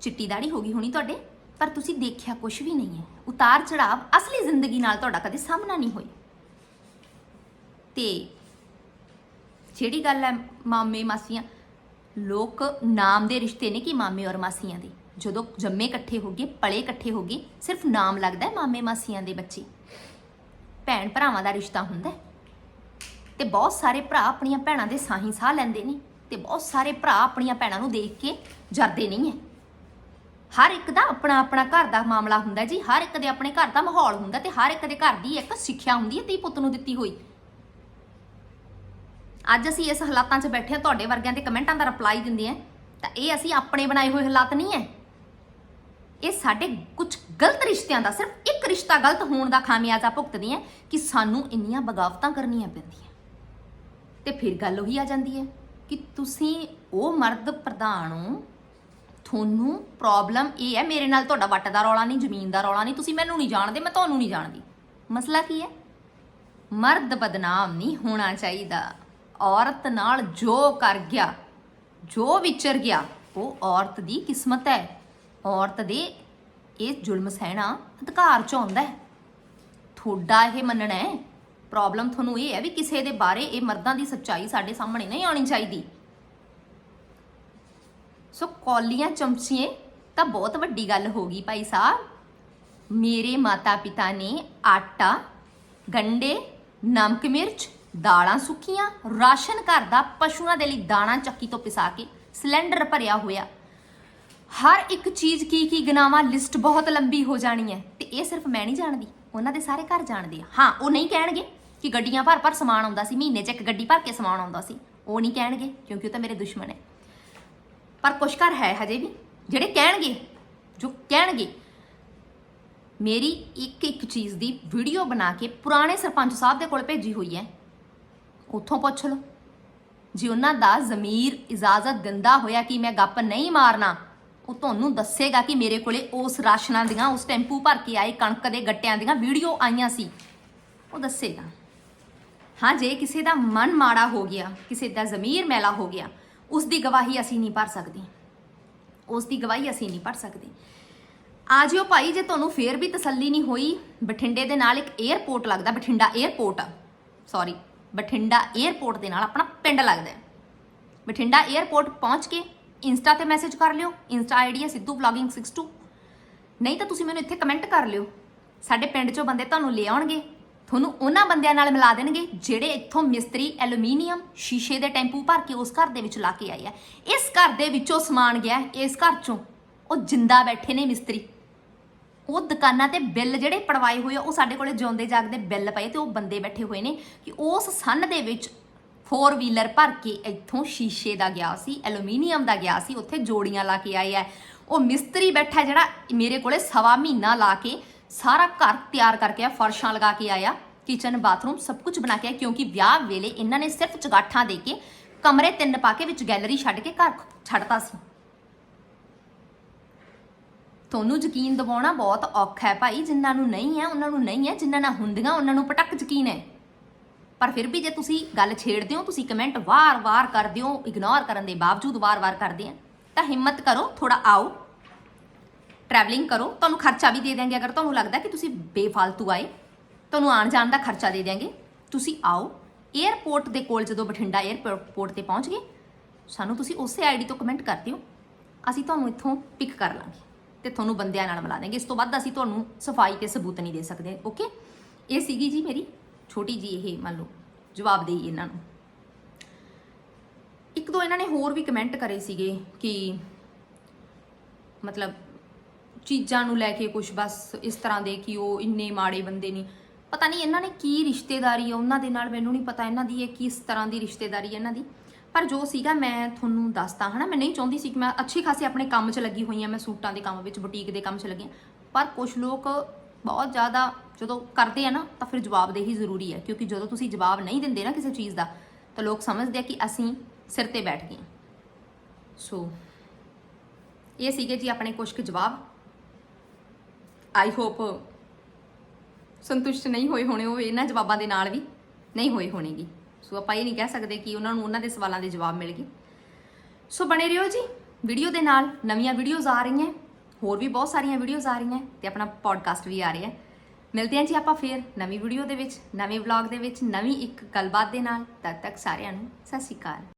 Speaker 1: ਚਿੱਟੀ ਦਾੜੀ ਹੋ ਗਈ ਹੋਣੀ ਤੁਹਾਡੇ, ਪਰ ਤੁਸੀਂ ਦੇਖਿਆ ਕੁਝ ਵੀ ਨਹੀਂ ਹੈ। ਉਤਾਰ ਚੜਾਵ ਅਸਲੀ ਜ਼ਿੰਦਗੀ ਨਾਲ ਤੁਹਾਡਾ ਕਦੇ ਸਾਹਮਣਾ ਨਹੀਂ ਹੋਈ ਤੇ ਜਿਹੜੀ ਗੱਲ ਹੈ ਮਾਮੇ ਮਾਸੀਆਂ, ਲੋਕ ਨਾਮ ਦੇ ਰਿਸ਼ਤੇ ਨੇ ਕਿ ਮਾਮੇ ਔਰ ਮਾਸੀਆਂ ਦੇ? ਜਦੋਂ ਜੰਮੇ ਇਕੱਠੇ ਹੋ ਗਏ, ਪਲੇ ਇਕੱਠੇ ਹੋ ਗਏ, ਸਿਰਫ ਨਾਮ ਲੱਗਦਾ ਹੈ ਮਾਮੇ ਮਾਸੀਆਂ ਦੇ ਬੱਚੇ। ਭੈਣ ਭਰਾਵਾਂ ਦਾ ਰਿਸ਼ਤਾ ਹੁੰਦਾ ਹੈ। ਤੇ ਬਹੁਤ ਸਾਰੇ ਭਰਾ ਆਪਣੀਆਂ ਭੈਣਾਂ ਦੇ ਸਾਹੀਂ ਸਾਹ ਲੈਂਦੇ ਨੇ ਤੇ ਬਹੁਤ ਸਾਰੇ ਭਰਾ ਆਪਣੀਆਂ ਭੈਣਾਂ ਨੂੰ ਦੇਖ ਕੇ ਜਰਦੇ ਨਹੀਂ ਹੈ ਹਰ ਇੱਕ ਦਾ ਆਪਣਾ ਆਪਣਾ ਘਰ ਦਾ ਮਾਮਲਾ ਹੁੰਦਾ ਜੀ, ਹਰ ਇੱਕ ਦੇ ਆਪਣੇ ਘਰ ਦਾ ਮਾਹੌਲ ਹੁੰਦਾ ਤੇ ਹਰ ਇੱਕ ਦੇ ਘਰ ਦੀ ਇੱਕ ਸਿੱਖਿਆ ਹੁੰਦੀ ਹੈ ਤੀ ਪੁੱਤ ਨੂੰ ਦਿੱਤੀ ਹੋਈ। ਅੱਜ ਅਸੀਂ ਇਸ ਹਾਲਾਤਾਂ 'ਚ ਬੈਠੇ ਹਾਂ, ਤੁਹਾਡੇ ਵਰਗਿਆਂ ਦੇ ਕਮੈਂਟਾਂ ਦਾ ਰਿਪਲਾਈ ਦਿੰਦੇ ਆ ਤਾਂ ਇਹ ਅਸੀਂ ਆਪਣੇ ਬਣਾਏ ਹੋਏ ਹਾਲਾਤ ਨਹੀਂ ਹੈ ਇਹ ਸਾਡੇ ਕੁਝ ਗਲਤ ਰਿਸ਼ਤਿਆਂ ਦਾ, ਸਿਰਫ ਇੱਕ ਰਿਸ਼ਤਾ ਗਲਤ ਹੋਣ ਦਾ ਖਾਮਿਆਜ਼ਾ ਭੁਗਤਦੀ ਹੈ ਕਿ ਸਾਨੂੰ ਇੰਨੀਆਂ ਬਗਾਵਤਾਂ ਕਰਨੀਆਂ ਪੈਂਦੀਆਂ। ਤੇ ਫਿਰ ਗੱਲ ਉਹੀ ਆ ਜਾਂਦੀ ਹੈ ਕਿ ਤੁਸੀਂ ਉਹ ਮਰਦ ਪ੍ਰਧਾਨ ਹੋ, ਤੁਹਾਨੂੰ ਪ੍ਰੋਬਲਮ ਇਹ ਹੈ, ਮੇਰੇ ਨਾਲ ਤੁਹਾਡਾ ਵੱਟ ਦਾ ਰੌਲਾ ਨਹੀਂ, ਜ਼ਮੀਨ ਦਾ ਰੌਲਾ ਨਹੀਂ, ਤੁਸੀਂ ਮੈਨੂੰ ਨਹੀਂ ਜਾਣਦੇ, ਮੈਂ ਤੁਹਾਨੂੰ ਨਹੀਂ ਜਾਣਦੀ। ਮਸਲਾ ਕੀ ਹੈ? ਮਰਦ ਬਦਨਾਮ ਨਹੀਂ ਹੋਣਾ ਚਾਹੀਦਾ। ਔਰਤ ਨਾਲ ਜੋ ਕਰ ਗਿਆ, ਜੋ ਵਿਚਰ ਗਿਆ, ਉਹ ਔਰਤ ਦੀ ਕਿਸਮਤ ਹੈ। ਔਰਤ ਦੇ ਇਹ ਜ਼ੁਲਮ ਸਹਿਣਾ ਅਧਿਕਾਰ ਚ ਆਉਂਦਾ ਹੈ। ਤੁਹਾਡਾ ਇਹ ਮੰਨਣਾ ਹੈ ਪ੍ਰੋਬਲਮ ਤੁਹਾਨੂੰ ਇਹ ਹੈ ਵੀ ਕਿਸੇ ਦੇ ਬਾਰੇ ਇਹ ਮਰਦਾਂ ਦੀ ਸੱਚਾਈ ਸਾਡੇ ਸਾਹਮਣੇ ਨਹੀਂ ਆਉਣੀ ਚਾਹੀਦੀ। ਸੋ ਕੌਲੀਆਂ ਚਮਚੀਆਂ ਤਾਂ ਬਹੁਤ ਵੱਡੀ ਗੱਲ ਹੋ ਗਈ ਭਾਈ ਸਾਹਿਬ। ਮੇਰੇ ਮਾਤਾ ਪਿਤਾ ਨੇ ਆਟਾ, ਗੰਡੇ, ਨਮਕ ਮਿਰਚ, ਦਾਲਾਂ ਸੁੱਕੀਆਂ, ਰਾਸ਼ਨ ਘਰ ਦਾ ਪਸ਼ੂਆਂ ਦੇ ਲਈ ਦਾਣਾ ਚੱਕੀ ਤੋਂ ਪਿਸਾ ਕੇ ਸਿਲੰਡਰ ਭਰਿਆ ਹੋਇਆ। ਹਰ ਇੱਕ ਚੀਜ਼ ਕੀ ਕੀ ਗਨਾਵਾ ਲਿਸਟ ਬਹੁਤ ਲੰਬੀ ਹੋ ਜਾਣੀ ਹੈ। ਤੇ ਇਹ ਸਿਰਫ ਮੈਂ ਨਹੀਂ ਜਾਣਦੀ, ਉਹਨਾਂ ਦੇ ਸਾਰੇ ਘਰ ਜਾਣਦੇ ਆ। ਹਾਂ, ਉਹ ਨਹੀਂ ਕਹਿਣਗੇ। ਕਿ ਗੱਡੀਆਂ ਭਰ ਭਰ ਸਮਾਨ ਆਉਂਦਾ ਸੀ, ਮਹੀਨੇ 'ਚ ਇੱਕ ਗੱਡੀ ਭਰ ਕੇ ਸਮਾਨ ਆਉਂਦਾ ਸੀ। ਉਹ ਨਹੀਂ ਕਹਿਣਗੇ, ਕਿਉਂਕਿ ਉਹ ਤਾਂ ਮੇਰੇ ਦੁਸ਼ਮਣ ਹੈ। ਪਰ ਕੁਛ ਘਰ ਹੈ ਹਜੇ ਵੀ, ਜਿਹੜੇ ਕਹਿਣਗੇ, ਜੋ ਕਹਿਣਗੇ, ਮੇਰੀ ਇੱਕ ਇੱਕ ਚੀਜ਼ ਦੀ ਵੀਡੀਓ ਬਣਾ ਕੇ ਪੁਰਾਣੇ ਸਰਪੰਚ ਸਾਹਿਬ ਦੇ ਕੋਲ ਭੇਜੀ ਹੋਈ ਹੈ। ਉੱਥੋਂ ਪੁੱਛ ਲਓ। ਜੇ ਉਹਨਾਂ ਦਾ ਜ਼ਮੀਰ, ਇਜਾਜ਼ਤ ਦਿੰਦਾ ਹੋਇਆ ਕਿ ਮੈਂ ਗੱਪ ਨਹੀਂ ਮਾਰਨਾ, ਉਹ ਤੁਹਾਨੂੰ ਦੱਸੇਗਾ ਕਿ ਮੇਰੇ ਕੋਲੇ ਉਸ ਰਾਸ਼ਨਾਂ ਦੀਆਂ, ਉਸ ਟੈਂਪੂ ਭਰ ਕੇ ਆਏ ਕਣਕ ਦੇ ਗੱਟਿਆਂ ਦੀਆਂ ਵੀਡੀਓ ਆਈਆਂ ਸੀ। ਉਹ ਦੱਸੇਗਾ। ਹਾਂ, ਜੇ ਕਿਸੇ ਦਾ ਮਨ ਮਾੜਾ ਹੋ ਗਿਆ, ਕਿਸੇ ਦਾ ਜ਼ਮੀਰ ਮੈਲਾ ਹੋ ਗਿਆ, ਉਸ ਦੀ ਗਵਾਹੀ ਅਸੀਂ ਨਹੀਂ ਭਰ ਸਕਦੀ। ਉਸ ਦੀ ਗਵਾਹੀ ਅਸੀਂ ਨਹੀਂ ਭਰ ਸਕਦੇ। ਆ ਜਿਓ ਭਾਈ, ਜੇ ਤੁਹਾਨੂੰ ਫੇਰ ਵੀ ਤਸੱਲੀ ਨਹੀਂ ਹੋਈ, ਬਠਿੰਡੇ ਦੇ ਨਾਲ ਇੱਕ 에ਅਰਪੋਰਟ ਲੱਗਦਾ, Bathinda airport sorry Bathinda airport ਦੇ ਨਾਲ ਆਪਣਾ ਪਿੰਡ ਲੱਗਦਾ ਹੈ। ਬਠਿੰਡਾ 에ਅਰਪੋਰਟ ਪਹੁੰਚ ਕੇ ਇੰਸਟਾ ਤੇ ਮੈਸੇਜ ਕਰ ਲਿਓ ਇੰਸਟਾ ਆਈਡੀ ਹੈ ਸਿੱਧੂ ਬਲੌਗਿੰਗ 62 ਨਹੀਂ ਤਾਂ ਤੁਸੀਂ ਮੈਨੂੰ ਇੱਥੇ ਕਮੈਂਟ ਕਰ ਲਿਓ। ਸਾਡੇ ਪਿੰਡ ਚੋਂ ਬੰਦੇ ਤੁਹਾਨੂੰ ਲੈ ਆਉਣਗੇ। ਤੁਹਾਨੂੰ ਉਹਨਾਂ ਬੰਦਿਆਂ ਨਾਲ ਮਿਲਾ ਦੇਣਗੇ ਜਿਹੜੇ ਇੱਥੋਂ ਮਿਸਤਰੀ ਐਲੂਮੀਨੀਅਮ ਸ਼ੀਸ਼ੇ ਦੇ ਟੈਂਪੂ ਭਰ ਕੇ ਉਸ ਘਰ ਦੇ ਵਿੱਚ ਲਾ ਕੇ ਆਏ ਆ। ਇਸ ਘਰ ਦੇ ਵਿੱਚੋਂ ਸਮਾਨ ਗਿਆ, ਇਸ ਘਰ ਚੋਂ। ਉਹ ਜਿੰਦਾ ਬੈਠੇ ਨੇ ਮਿਸਤਰੀ। ਉਹ ਦੁਕਾਨਾਂ ਤੇ ਬਿੱਲ ਜਿਹੜੇ ਪੜਵਾਏ ਹੋਏ ਆ, ਉਹ ਸਾਡੇ ਕੋਲੇ ਜਿਉਂਦੇ ਜਾਗਦੇ ਬਿੱਲ ਪਏ ਤੇ ਉਹ ਬੰਦੇ ਬੈਠੇ ਹੋਏ ਨੇ ਕਿ ਉਸ ਸੰਨ ਦੇ ਵਿੱਚ ਫੋਰ ਵੀਲਰ ਭਰ ਕੇ ਇੱਥੋਂ ਸ਼ੀਸ਼ੇ ਦਾ ਗਿਆ ਸੀ, ਐਲੂਮੀਨੀਅਮ ਦਾ ਗਿਆ ਸੀ, ਉੱਥੇ ਜੋੜੀਆਂ ਲਾ ਕੇ ਆਏ ਆ। ਉਹ ਮਿਸਤਰੀ ਬੈਠਾ ਜਿਹੜਾ ਮੇਰੇ ਕੋਲੇ ਸਵਾ ਮਹੀਨਾ ਲਾ ਕੇ ਸਾਰਾ ਘਰ ਤਿਆਰ ਕਰਕੇ ਆ, ਫਰਸ਼ਾਂ ਲਗਾ ਕੇ ਆਇਆ ਕਿਚਨ ਬਾਥਰੂਮ ਸਭ ਕੁਝ ਬਣਾ ਕੇ ਆਇਆ, ਕਿਉਂਕਿ ਵਿਆਹ ਵੇਲੇ ਇਹਨਾਂ ਨੇ ਸਿਰਫ ਚਗਾਠਾਂ ਦੇ ਕੇ ਕਮਰੇ ਤਿੰਨ ਪਾ ਕੇ ਵਿੱਚ ਗੈਲਰੀ ਛੱਡ ਕੇ ਘਰ ਛੱਡਤਾ ਸੀ। ਤੁਹਾਨੂੰ ਯਕੀਨ ਦਿਵਾਉਣਾ ਬਹੁਤ ਔਖਾ ਹੈ ਭਾਈ, ਜਿਨ੍ਹਾਂ ਨੂੰ ਨਹੀਂ ਹੈ, ਉਹਨਾਂ ਨੂੰ ਨਹੀਂ ਹੈ, ਜਿਨ੍ਹਾਂ ਨਾਲ ਹੁੰਦੀਆਂ, ਉਹਨਾਂ ਨੂੰ ਪਟਕ ਯਕੀਨ ਹੈ। ਪਰ ਫਿਰ ਵੀ ਜੇ ਤੁਸੀਂ ਗੱਲ ਛੇੜਦੇ ਹੋ, ਤੁਸੀਂ ਕਮੈਂਟ ਵਾਰ-ਵਾਰ ਕਰਦੇ ਹੋ ਇਗਨੋਰ ਕਰਨ ਦੇ ਬਾਵਜੂਦ ਵਾਰ-ਵਾਰ ਕਰਦੇ ਆ, ਤਾਂ ਹਿੰਮਤ ਕਰੋ ਥੋੜਾ ਆਓ। ਟਰੈਵਲਿੰਗ ਕਰੋ, ਤੁਹਾਨੂੰ ਖਰਚਾ ਵੀ ਦੇ ਦਿਆਂਗੇ। ਅਗਰ ਤੁਹਾਨੂੰ ਲੱਗਦਾ ਕਿ ਤੁਸੀਂ ਬੇਫਾਲਤੂ ਆਏ, ਤੁਹਾਨੂੰ ਆਉਣ ਜਾਣ ਦਾ ਖਰਚਾ ਦੇ ਦਿਆਂਗੇ, ਤੁਸੀਂ ਆਓ। 에ਅਰਪੋਰਟ ਦੇ ਕੋਲ ਜਦੋਂ ਬਠਿੰਡਾ 에ਅਰਪੋਰਟ ਤੇ ਪਹੁੰਚ ਗਏ, ਸਾਨੂੰ ਤੁਸੀਂ ਉਸੇ ਆਈਡੀ ਤੋਂ ਕਮੈਂਟ ਕਰ ਦਿਓ। ਅਸੀਂ ਤੁਹਾਨੂੰ ਇੱਥੋਂ ਪਿਕ ਕਰ ਲਾਂਗੇ ਤੇ ਤੁਹਾਨੂੰ ਬੰਦਿਆਂ ਨਾਲ ਮਿਲਾ ਦੇਂਗੇ ਇਸ ਤੋਂ ਵੱਧ ਅਸੀਂ ਤੁਹਾਨੂੰ ਸਫ਼ਾਈ ਤੇ ਸਬੂਤ ਨਹੀਂ ਦੇ ਸਕਦੇ ਓਕੇ ਇਹ ਸੀਗੀ ਜੀ ਮੇਰੀ ਛੋਟੀ ਜੀ ਇਹ ਮੰਨ ਲਓ ਜਵਾਬ ਦੇਈ ਇਹਨਾਂ ਨੂੰ। ਇੱਕ ਦੋ ਇਹਨਾਂ ਨੇ ਹੋਰ ਵੀ ਕਮੈਂਟ ਕਰੇ ਸੀਗੇ ਕਿ ਮਤਲਬ ਚੀਜ਼ਾਂ ਨੂੰ ਲੈ ਕੇ ਕੁਝ ਬਸ ਇਸ ਤਰ੍ਹਾਂ ਦੇ ਕਿ ਉਹ ਇੰਨੇ ਮਾੜੇ ਬੰਦੇ ਨੇ ਪਤਾ ਨਹੀਂ ਇਹਨਾਂ ਨੇ ਕੀ ਰਿਸ਼ਤੇਦਾਰੀ ਆ, ਉਹਨਾਂ ਦੇ ਨਾਲ ਮੈਨੂੰ ਨਹੀਂ ਪਤਾ ਇਹਨਾਂ ਦੀ ਇਹ ਕਿਸ ਤਰ੍ਹਾਂ ਦੀ ਰਿਸ਼ਤੇਦਾਰੀ ਹੈ ਇਹਨਾਂ ਦੀ। ਪਰ ਜੋ ਸੀਗਾ ਮੈਂ ਤੁਹਾਨੂੰ ਦੱਸਦਾ, ਹਨਾ, ਮੈਂ ਨਹੀਂ ਚਾਹੁੰਦੀ ਸੀ ਕਿ ਮੈਂ ਅੱਛੀ ਖਾਸੀ ਆਪਣੇ ਕੰਮ 'ਚ ਲੱਗੀ ਹੋਈ ਹਾਂ, ਮੈਂ ਸੂਟਾਂ ਦੇ ਕੰਮ ਵਿੱਚ, ਬੁਟੀਕ ਦੇ ਕੰਮ 'ਚ ਲੱਗੀ ਪਰ ਕੁਝ ਲੋਕ ਬਹੁਤ ਜ਼ਿਆਦਾ ਜਦੋਂ ਕਰਦੇ ਆ ਨਾ, ਤਾਂ ਫਿਰ ਜਵਾਬਦੇਹੀ ਜ਼ਰੂਰੀ ਹੈ, ਕਿਉਂਕਿ ਜਦੋਂ ਤੁਸੀਂ ਜਵਾਬ ਨਹੀਂ ਦਿੰਦੇ ਨਾ ਕਿਸੇ ਚੀਜ਼ ਦਾ, ਤਾਂ ਲੋਕ ਸਮਝਦੇ ਆ ਕਿ ਅਸੀਂ ਸਿਰ ਤੇ ਬੈਠ ਗਏ ਸੋ ਇਹ ਸੀਗੇ ਜੀ ਆਪਣੇ ਕੁਝ ਕੁ ਜਵਾਬ। ਆਈ ਹੋਪ ਸੰਤੁਸ਼ਟ ਨਹੀਂ ਹੋਏ ਹੋਣੇ ਉਹ ਇਹਨਾਂ ਜਵਾਬਾਂ ਦੇ ਨਾਲ ਵੀ ਨਹੀਂ ਹੋਏ ਹੋਣੇਗੀ। ਸੋ ਆਪਾਂ ਇਹ ਨਹੀਂ ਕਹਿ ਸਕਦੇ ਕਿ ਉਹਨਾਂ ਨੂੰ ਉਹਨਾਂ ਦੇ ਸਵਾਲਾਂ ਦੇ ਜਵਾਬ ਮਿਲ ਗਏ। ਸੋ ਬਣੇ ਰਹੋ ਜੀ ਵੀਡੀਓ ਦੇ ਨਾਲ। ਨਵੀਆਂ ਵੀਡੀਓਜ਼ ਆ ਰਹੀਆਂ। ਹੋਰ ਵੀ ਬਹੁਤ ਸਾਰੀਆਂ ਵੀਡੀਓਜ਼ ਆ ਰਹੀਆਂ ਤੇ ਆਪਣਾ ਪੋਡਕਾਸਟ ਵੀ ਆ ਰਿਹਾ। ਮਿਲਦੇ ਹਾਂ ਜੀ ਆਪਾਂ ਫੇਰ ਨਵੀਂ ਵੀਡੀਓ ਦੇ ਵਿੱਚ, ਨਵੇਂ ਵਲੌਗ ਦੇ ਵਿੱਚ, ਨਵੀਂ ਇੱਕ ਗੱਲਬਾਤ ਦੇ ਨਾਲ। ਤਦ ਤੱਕ ਸਾਰਿਆਂ ਨੂੰ ਸਤਿ ਸ਼੍ਰੀ ਅਕਾਲ।